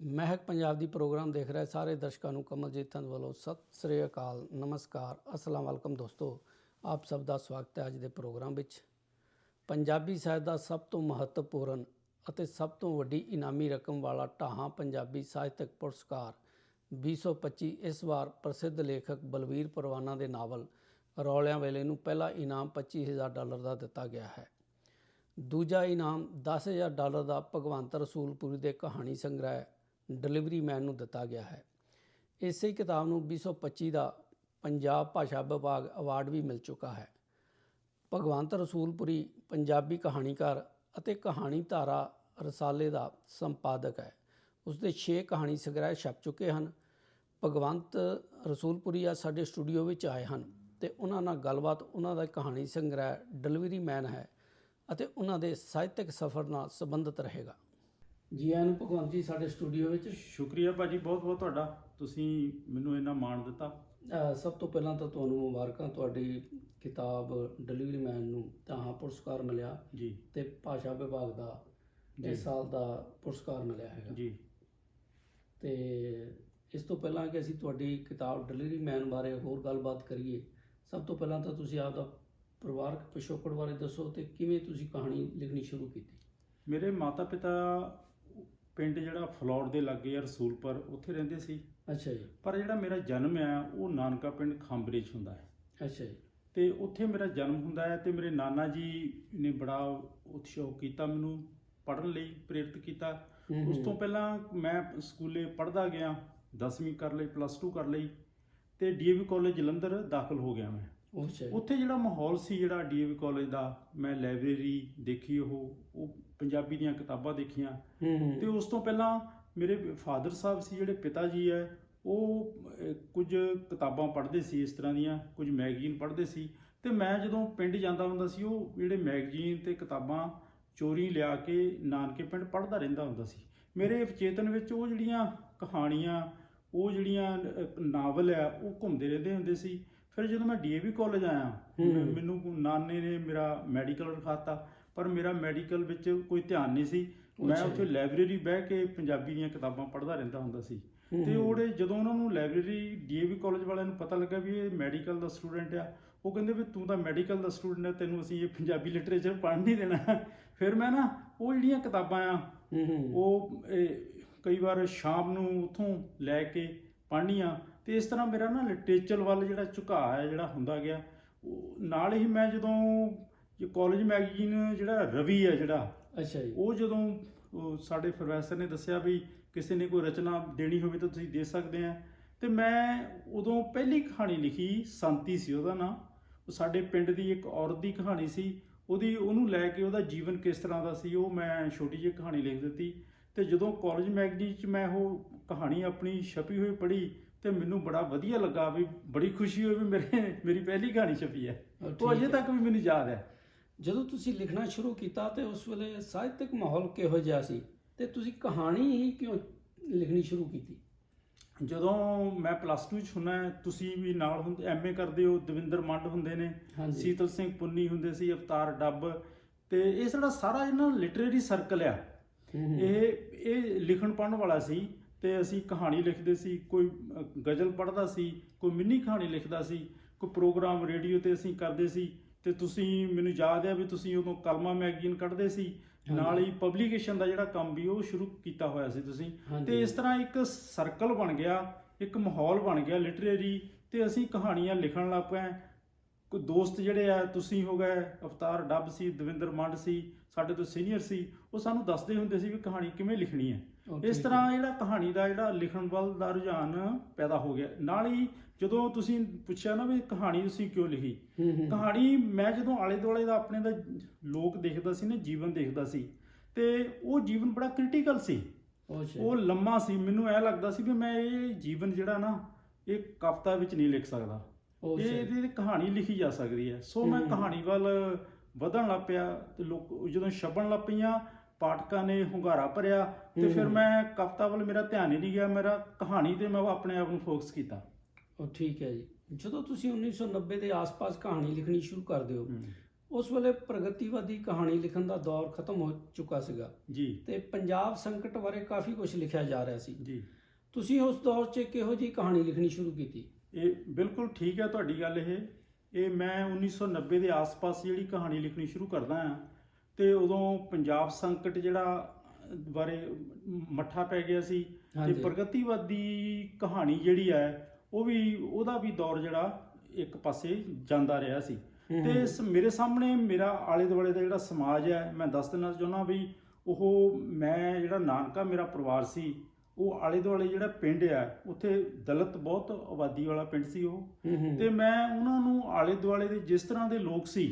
ਮਹਿਕ ਪੰਜਾਬ ਦੀ programme ਦੇਖ ਰਹੇ ਸਾਰੇ ਦਰਸ਼ਕਾਂ ਨੂੰ ਕਮਲਜੀਤ ਥੰਦ ਵੱਲੋਂ ਸਤਿ ਸ੍ਰੀ ਅਕਾਲ, ਨਮਸਕਾਰ, ਅਸਲਾਮ ਵਾਲਕਮ ਦੋਸਤੋ, ਆਪ ਸਭ ਦਾ ਸਵਾਗਤ ਹੈ ਅੱਜ ਦੇ ਪ੍ਰੋਗਰਾਮ ਵਿੱਚ। ਪੰਜਾਬੀ ਸਾਹਿਤ ਦਾ ਸਭ ਤੋਂ ਮਹੱਤਵਪੂਰਨ ਅਤੇ ਸਭ ਤੋਂ ਵੱਡੀ ਇਨਾਮੀ ਰਕਮ ਵਾਲਾ ਢਾਹਾਂ ਪੰਜਾਬੀ ਸਾਹਿਤਕ ਪੁਰਸਕਾਰ 2025 ਇਸ ਵਾਰ ਪ੍ਰਸਿੱਧ ਲੇਖਕ ਬਲਵੀਰ ਪਰਵਾਨਾ ਦੇ ਨਾਵਲ ਰੌਲਿਆਂ ਵੇਲੇ ਨੂੰ ਪਹਿਲਾ ਇਨਾਮ 25000 ਡਾਲਰ ਦਾ ਦਿੱਤਾ ਗਿਆ ਹੈ। ਦੂਜਾ ਇਨਾਮ 10000 ਡਾਲਰ ਦਾ ਭਗਵੰਤ ਰਸੂਲਪੁਰੀ ਦੇ ਕਹਾਣੀ ਸੰਗ੍ਰਹਿ ਡਿਲੀਵਰੀ ਮੈਨ ਨੂੰ ਦਿੱਤਾ ਗਿਆ ਹੈ। ਇਸੇ ਕਿਤਾਬ ਨੂੰ 2025 ਦਾ ਪੰਜਾਬ ਭਾਸ਼ਾ ਵਿਭਾਗ ਅਵਾਰਡ ਵੀ ਮਿਲ ਚੁੱਕਾ ਹੈ। ਭਗਵੰਤ ਰਸੂਲਪੁਰੀ ਪੰਜਾਬੀ ਕਹਾਣੀਕਾਰ ਅਤੇ ਕਹਾਣੀ ਧਾਰਾ ਰਸਾਲੇ ਦਾ ਸੰਪਾਦਕ ਹੈ। ਉਸ ਦੇ 6 ਕਹਾਣੀ ਸੰਗ੍ਰਹਿ ਛਪ ਚੁੱਕੇ ਹਨ। ਭਗਵੰਤ ਰਸੂਲਪੁਰੀ ਆ ਸਾਡੇ ਸਟੂਡੀਓ ਵਿੱਚ ਆਏ ਹਨ ਤੇ ਉਹਨਾਂ ਨਾਲ ਗੱਲਬਾਤ, ਉਹਨਾਂ ਦਾ ਕਹਾਣੀ ਸੰਗ੍ਰਹਿ ਡਿਲੀਵਰੀ ਮੈਨ ਹੈ ਅਤੇ ਉਹਨਾਂ ਦੇ ਸਾਹਿਤਕ ਸਫ਼ਰ ਨਾਲ ਸੰਬੰਧਿਤ ਰਹੇਗਾ। ਜੀ ਆਇਆਂ ਨੂੰ ਭਗਵੰਤ ਜੀ ਸਾਡੇ ਸਟੂਡੀਓ ਵਿੱਚ। ਸ਼ੁਕਰੀਆ ਭਾਜੀ ਬਹੁਤ ਬਹੁਤ ਤੁਹਾਡਾ। ਤੁਸੀਂ ਮੈਨੂੰ ਇੰਨਾ ਮਾਣ ਦਿੱਤਾ। ਅਹ ਸਭ ਤੋਂ ਪਹਿਲਾਂ ਤਾਂ ਤੁਹਾਨੂੰ ਮੁਬਾਰਕਾਂ। ਤੁਹਾਡੀ ਕਿਤਾਬ ਡਿਲੀਵਰੀ ਮੈਨ ਨੂੰ ਤਾਂ ਪੁਰਸਕਾਰ ਮਿਲਿਆ ਜੀ। ਤੇ ਭਾਸ਼ਾ ਵਿਭਾਗ ਦਾ ਜੀ। ਇਸ ਸਾਲ ਦਾ ਪੁਰਸਕਾਰ ਮਿਲਿਆ ਹੈਗਾ। ਜੀ। ਤੇ ਇਸ ਤੋਂ ਪਹਿਲਾਂ ਕਿ ਅਸੀਂ ਤੁਹਾਡੀ ਕਿਤਾਬ ਡਿਲੀਵਰੀ ਮੈਨ ਬਾਰੇ ਹੋਰ ਗੱਲਬਾਤ ਕਰੀਏ ਸਭ ਤੋਂ ਪਹਿਲਾਂ ਤਾਂ ਤੁਸੀਂ ਆਪਦਾ ਪਰਿਵਾਰਕ ਪਿਛੋਕੜ ਬਾਰੇ ਦੱਸੋ ਤੇ ਕਿਵੇਂ ਤੁਸੀਂ ਕਹਾਣੀ ਲਿਖਣੀ ਸ਼ੁਰੂ ਕੀਤੀ? ਮੇਰੇ ਮਾਤਾ ਪਿਤਾ ਪਿੰਡ ਜਿਹੜਾ ਫਲੌਰ ਦੇ ਲਾਗੇ ਆ ਰਸੂਲਪੁਰ ਉੱਥੇ ਰਹਿੰਦੇ ਸੀ। ਅੱਛਾ ਜੀ। ਪਰ ਜਿਹੜਾ ਮੇਰਾ ਜਨਮ ਆ ਉਹ ਨਾਨਕਾ ਪਿੰਡ ਖਾਂਬਰੇ 'ਚ ਹੁੰਦਾ ਹੈ। ਅੱਛਾ ਜੀ। ਤੇ ਉੱਥੇ ਮੇਰਾ ਜਨਮ ਹੁੰਦਾ ਹੈ ਤੇ ਮੇਰੇ ਨਾਨਾ ਜੀ ਨੇ ਬੜਾ ਉਤਸ਼ਾਹ ਕੀਤਾ ਮੈਨੂੰ ਪੜ੍ਹਨ ਲਈ ਪ੍ਰੇਰਿਤ ਕੀਤਾ। ਉਸ। ਤੋਂ ਪਹਿਲਾਂ ਮੈਂ ਸਕੂਲੇ ਪੜ੍ਹਦਾ ਗਿਆ 10ਵੀਂ ਕਰ ਲਈ ਪਲੱਸ 2 ਕਰ ਲਈ ਤੇ ਡੀਏਵੀ ਕਾਲਜ ਜਲੰਧਰ ਦਾਖਲ ਹੋ ਗਿਆ ਮੈਂ। ਉੱਥੇ ਜਿਹੜਾ ਮਾਹੌਲ ਸੀ ਜਿਹੜਾ ਡੀਏਵੀ ਕਾਲਜ ਦਾ ਮੈਂ ਲਾਇਬ੍ਰੇਰੀ ਦੇਖੀ ਉਹ ਉਹ ਪੰਜਾਬੀ ਦੀਆਂ ਕਿਤਾਬਾਂ ਦੇਖੀਆਂ। ਤੇ ਉਸ ਤੋਂ ਪਹਿਲਾਂ ਮੇਰੇ ਫਾਦਰ ਸਾਹਿਬ ਸੀ ਜਿਹੜੇ ਪਿਤਾ ਜੀ ਹੈ ਉਹ ਕੁਝ ਕਿਤਾਬਾਂ ਪੜ੍ਹਦੇ ਸੀ ਇਸ ਤਰ੍ਹਾਂ ਦੀਆਂ ਕੁਝ ਮੈਗਜ਼ੀਨ ਪੜ੍ਹਦੇ ਸੀ। ਤੇ ਮੈਂ ਜਦੋਂ ਪਿੰਡ ਜਾਂਦਾ ਹੁੰਦਾ ਸੀ ਉਹ ਜਿਹੜੇ ਮੈਗਜ਼ੀਨ ਤੇ ਕਿਤਾਬਾਂ ਚੋਰੀ ਲਿਆ ਕੇ ਨਾਨਕੇ ਪਿੰਡ ਪੜ੍ਹਦਾ ਰਹਿੰਦਾ ਹੁੰਦਾ ਸੀ। ਮੇਰੇ ਚੇਤਨ ਵਿੱਚ ਉਹ ਜਿਹੜੀਆਂ ਕਹਾਣੀਆਂ ਉਹ ਜਿਹੜੀਆਂ ਨਾਵਲ ਆ ਉਹ ਘੁੰਮਦੇ ਰਹਿੰਦੇ ਹੁੰਦੇ ਸੀ। ਫਿਰ ਜਦੋਂ ਮੈਂ ਡੀਏਵੀ ਕਾਲਜ ਆਇਆ ਮੈਨੂੰ ਨਾਨੇ ਨੇ ਮੇਰਾ ਮੈਡੀਕਲ ਰਖਾਤਾ। ਪਰ ਮੇਰਾ ਮੈਡੀਕਲ ਵਿੱਚ ਕੋਈ ਧਿਆਨ ਨਹੀਂ ਸੀ। ਮੈਂ ਉੱਥੇ। ਲਾਇਬ੍ਰੇਰੀ ਬਹਿ ਕੇ ਪੰਜਾਬੀ ਦੀਆਂ ਕਿਤਾਬਾਂ ਪੜ੍ਹਦਾ ਰਹਿੰਦਾ ਹੁੰਦਾ ਸੀ। ਤੇ। ਉਹਦੇ ਜਦੋਂ ਉਹਨਾਂ ਨੂੰ ਲਾਇਬ੍ਰੇਰੀ ਡੀਏਵੀ ਕਾਲਜ ਵਾਲਿਆਂ ਨੂੰ ਪਤਾ ਲੱਗਾ ਵੀ ਇਹ ਮੈਡੀਕਲ ਦਾ ਸਟੂਡੈਂਟ ਆ ਉਹ ਕਹਿੰਦੇ ਵੀ ਤੂੰ ਤਾਂ ਮੈਡੀਕਲ ਦਾ ਸਟੂਡੈਂਟ ਹੈ ਤੈਨੂੰ ਅਸੀਂ ਇਹ ਪੰਜਾਬੀ ਲਿਟਰੇਚਰ ਪੜ੍ਹਨ ਨਹੀਂ ਦੇਣਾ। ਫਿਰ ਮੈਂ ਨਾ ਉਹ ਜਿਹੜੀਆਂ ਕਿਤਾਬਾਂ ਆ ਉਹ ਕਈ ਵਾਰ ਸ਼ਾਮ ਨੂੰ ਉਥੋਂ ਲੈ ਕੇ ਪੜ੍ਹਨੀਆਂ। ਤੇ ਇਸ ਤਰ੍ਹਾਂ ਮੇਰਾ ਨਾ ਲਿਟਰੇਚਰ ਵੱਲ ਜਿਹੜਾ ਝੁਕਾਅ ਹੈ ਜਿਹੜਾ ਹੁੰਦਾ ਗਿਆ ਉਹ ਨਾਲ ਹੀ ਮੈਂ ਜਦੋਂ ਜੇ ਕਾਲਜ ਮੈਗਜ਼ੀਨ ਜਿਹੜਾ ਰਵੀ ਹੈ ਜਿਹੜਾ ਅੱਛਾ ਜੀ। ਉਹ ਜਦੋਂ ਉਹ ਸਾਡੇ ਪ੍ਰੋਫੈਸਰ ਨੇ ਦੱਸਿਆ ਵੀ ਕਿਸੇ ਨੇ ਕੋਈ ਰਚਨਾ ਦੇਣੀ ਹੋਵੇ ਤਾਂ ਤੁਸੀਂ ਦੇ ਸਕਦੇ ਆ। ਤੇ ਮੈਂ ਉਦੋਂ ਪਹਿਲੀ ਕਹਾਣੀ ਲਿਖੀ ਸੰਤੀ ਸੀ ਉਹਦਾ ਨਾਮ ਉਹ ਸਾਡੇ ਪਿੰਡ ਦੀ ਇੱਕ ਔਰਤ ਦੀ ਕਹਾਣੀ ਸੀ। ਉਹਦੀ ਉਹਨੂੰ ਲੈ ਕੇ ਉਹਦਾ ਜੀਵਨ ਕਿਸ ਤਰ੍ਹਾਂ ਦਾ ਸੀ ਉਹ ਮੈਂ ਛੋਟੀ ਜਿਹੀ ਕਹਾਣੀ ਲਿਖ ਦਿੱਤੀ। ਤੇ ਜਦੋਂ ਕਾਲਜ ਮੈਗਜ਼ੀਨ 'ਚ ਮੈਂ ਉਹ ਕਹਾਣੀ ਆਪਣੀ ਛਪੀ ਹੋਈ ਪੜ੍ਹੀ ਤੇ ਮੈਨੂੰ ਬੜਾ ਵਧੀਆ ਲੱਗਾ ਵੀ ਬੜੀ ਖੁਸ਼ੀ ਹੋਈ ਵੀ ਮੇਰੇ ਮੇਰੀ ਪਹਿਲੀ ਕਹਾਣੀ ਛਪੀ ਹੈ। ਉਹ ਅਜੇ। ਤੱਕ ਵੀ ਮੈਨੂੰ ਯਾਦ ਹੈ। ਜਦੋਂ ਤੁਸੀਂ ਲਿਖਣਾ ਸ਼ੁਰੂ ਕੀਤਾ ਤੇ ਉਸ ਵੇਲੇ ਸਾਹਿਤਕ ਮਾਹੌਲ ਕਿਹੋ ਜਿਹਾ ਸੀ? ਤੇ ਤੁਸੀਂ ਕਹਾਣੀ ਹੀ ਕਿਉਂ ਲਿਖਣੀ ਸ਼ੁਰੂ ਕੀਤੀ? ਜਦੋਂ ਮੈਂ ਪਲੱਸ 2 ਚ ਹੁੰਨਾ ਤੁਸੀਂ ਵੀ ਨਾਲ ਹੁੰਦੇ ਐਮਏ ਕਰਦੇ ਹੋ ਦਵਿੰਦਰ ਮੰਡ ਹੁੰਦੇ ਨੇ। ਸੀਤਲ ਸਿੰਘ ਪੁੰਨੀ ਹੁੰਦੇ ਸੀ ਅਵਤਾਰ ਡੱਬ। ਤੇ ਇਹ ਸਾਡਾ ਸਾਰਾ ਇਹਨਾਂ ਲਿਟਰੇਰੀ ਸਰਕਲ ਆ। ਇਹ ਇਹ ਲਿਖਣ ਪੜ੍ਹਨ ਵਾਲਾ ਸੀ ਤੇ ਅਸੀਂ ਕਹਾਣੀ ਲਿਖਦੇ ਸੀ ਕੋਈ ਗਜ਼ਲ ਪੜ੍ਹਦਾ ਸੀ ਕੋਈ ਮਿੰਨੀ ਕਹਾਣੀ ਲਿਖਦਾ ਸੀ ਕੋਈ ਪ੍ਰੋਗਰਾਮ ਰੇਡੀਓ ਤੇ ਅਸੀਂ ਕਰਦੇ ਸੀ। ਤੇ ਤੁਸੀਂ ਮੈਨੂੰ ਯਾਦ ਹੈ ਵੀ ਤੁਸੀਂ ਉਦੋਂ ਕਲਮਾ ਮੈਗਜ਼ੀਨ ਕੱਢਦੇ ਸੀ। ਨਾਲ ਹੀ ਪਬਲੀਕੇਸ਼ਨ ਦਾ ਜਿਹੜਾ ਕੰਮ ਵੀ ਉਹ ਸ਼ੁਰੂ ਕੀਤਾ ਹੋਇਆ ਸੀ ਤੁਸੀਂ। ਤੇ ਇਸ ਤਰ੍ਹਾਂ ਇੱਕ ਸਰਕਲ ਬਣ ਗਿਆ ਇੱਕ ਮਾਹੌਲ ਬਣ ਗਿਆ ਲਿਟਰੇਰੀ ਤੇ ਅਸੀਂ ਕਹਾਣੀਆਂ ਲਿਖਣ ਲੱਗ ਪਏ ਕੋਈ ਦੋਸਤ ਜਿਹੜੇ ਆ ਤੁਸੀਂ ਹੋ ਗਏ ਅਵਤਾਰ ਡੱਬ ਸੀ ਦਵਿੰਦਰ ਮੰਡ ਸੀ ਸਾਡੇ ਤੋਂ ਸੀਨੀਅਰ ਸੀ ਉਹ ਸਾਨੂੰ ਦੱਸਦੇ ਹੁੰਦੇ ਸੀ ਵੀ ਕਹਾਣੀ ਕਿਵੇਂ ਲਿਖਣੀ ਹੈ ਇਸ ਤਰ੍ਹਾਂ ਜਿਹੜਾ ਕਹਾਣੀ ਦਾ ਜਿਹੜਾ ਲਿਖਣ ਵੱਲ ਦਾ ਰੁਝਾਨ ਪੈਦਾ ਹੋ ਗਿਆ। ਨਾਲ ਹੀ ਜਦੋਂ ਤੁਸੀਂ ਪੁੱਛਿਆ ਨਾ ਵੀ ਕਹਾਣੀ ਤੁਸੀਂ ਕਿਉਂ ਲਿਖੀ। ਕਹਾਣੀ ਮੈਂ ਜਦੋਂ ਆਲੇ ਦੁਆਲੇ ਦਾ ਆਪਣੇ ਦਾ ਲੋਕ ਦੇਖਦਾ ਸੀ ਨਾ ਜੀਵਨ ਦੇਖਦਾ ਸੀ ਤੇ ਉਹ ਜੀਵਨ ਬੜਾ ਕ੍ਰਿਟੀਕਲ ਸੀ। ਉਹ ਲੰਮਾ ਸੀ। ਮੈਨੂੰ ਐ ਲੱਗਦਾ ਸੀ ਵੀ ਮੈਂ ਇਹ ਜੀਵਨ ਜਿਹੜਾ ਨਾ ਇਹ ਕਵਿਤਾ ਵਿੱਚ ਨਹੀਂ ਲਿਖ ਸਕਦਾ। ਇਹ। ਇਹਦੀ ਕਹਾਣੀ ਲਿਖੀ ਜਾ ਸਕਦੀ ਹੈ। ਸੋ ਮੈਂ। ਕਹਾਣੀ ਵੱਲ ਵਧਣ ਲੱਗ ਪਿਆ ਤੇ ਲੋਕ ਜਦੋਂ ਛਪਣ ਲੱਗ ਪਈਆਂ ਪਾਠਕਾਂ ਨੇ ਹੁੰਗਾਰਾ ਭਰਿਆ ਤੇ ਹੂੰ। ਫਿਰ ਮੈਂ ਕਵਿਤਾ ਵੱਲ ਮੇਰਾ ਧਿਆਨ ਹੀ ਨਹੀਂ ਗਿਆ ਮੇਰਾ ਕਹਾਣੀ ਤੇ ਮੈਂ ਆਪਣੇ ਆਪ ਨੂੰ ਫੋਕਸ ਕੀਤਾ। ਉਹ ਠੀਕ ਹੈ ਜੀ। ਜਦੋਂ ਤੁਸੀਂ 1990 ਦੇ ਆਸ-ਪਾਸ ਕਹਾਣੀ ਲਿਖਣੀ ਸ਼ੁਰੂ ਕਰਦੇ ਹੋ ਉਸ ਵੇਲੇ ਪ੍ਰਗਤੀਵਾਦੀ ਕਹਾਣੀ ਲਿਖਣ ਦਾ ਦੌਰ ਖਤਮ ਹੋ ਚੁੱਕਾ ਸੀਗਾ। ਜੀ। ਤੇ ਪੰਜਾਬ ਸੰਕਟ ਬਾਰੇ ਕਾਫੀ ਕੁਝ ਲਿਖਿਆ ਜਾ ਰਿਹਾ ਸੀ। ਜੀ। ਤੁਸੀਂ ਉਸ ਦੌਰ 'ਚ ਕਿਹੋ ਜੀ ਕਹਾਣੀ ਲਿਖਣੀ ਸ਼ੁਰੂ ਕੀਤੀ? ਇਹ ਬਿਲਕੁਲ ਠੀਕ ਹੈ ਤੁਹਾਡੀ ਗੱਲ ਇਹ। ਇਹ ਮੈਂ 1990 ਦੇ ਆਸ-ਪਾਸ ਜਿਹੜੀ ਕਹਾਣੀ ਲਿਖਣੀ ਸ਼ੁਰੂ ਕਰਦਾ ਆ ਤੇ ਉਦੋਂ ਪੰਜਾਬ ਸੰਕਟ ਜਿਹੜਾ ਬਾਰੇ ਮੱਠਾ ਪੈ ਗਿਆ ਸੀ ਤੇ। ਪ੍ਰਗਤੀਵਾਦੀ ਕਹਾਣੀ ਜਿਹੜੀ ਹੈ ਉਹ ਵੀ ਉਹਦਾ ਵੀ ਦੌਰ ਜਿਹੜਾ ਇੱਕ ਪਾਸੇ ਜਾਂਦਾ ਰਿਹਾ ਸੀ ਤੇ। ਇਸ ਮੇਰੇ ਸਾਹਮਣੇ ਮੇਰਾ ਆਲੇ ਦੁਆਲੇ ਦਾ ਜਿਹੜਾ ਸਮਾਜ ਹੈ ਮੈਂ ਦੱਸ ਦੇਣਾ ਚਾਹੁੰਦਾ ਵੀ ਉਹ ਮੈਂ ਜਿਹੜਾ ਨਾਨਕਾ ਮੇਰਾ ਪਰਿਵਾਰ ਸੀ ਉਹ ਆਲੇ ਦੁਆਲੇ ਜਿਹੜਾ ਪਿੰਡ ਆ ਉੱਥੇ ਦਲਿਤ ਬਹੁਤ ਆਬਾਦੀ ਵਾਲਾ ਪਿੰਡ ਸੀ ਉਹ। ਤੇ ਮੈਂ ਉਹਨਾਂ ਨੂੰ ਆਲੇ ਦੁਆਲੇ ਦੇ ਜਿਸ ਤਰ੍ਹਾਂ ਦੇ ਲੋਕ ਸੀ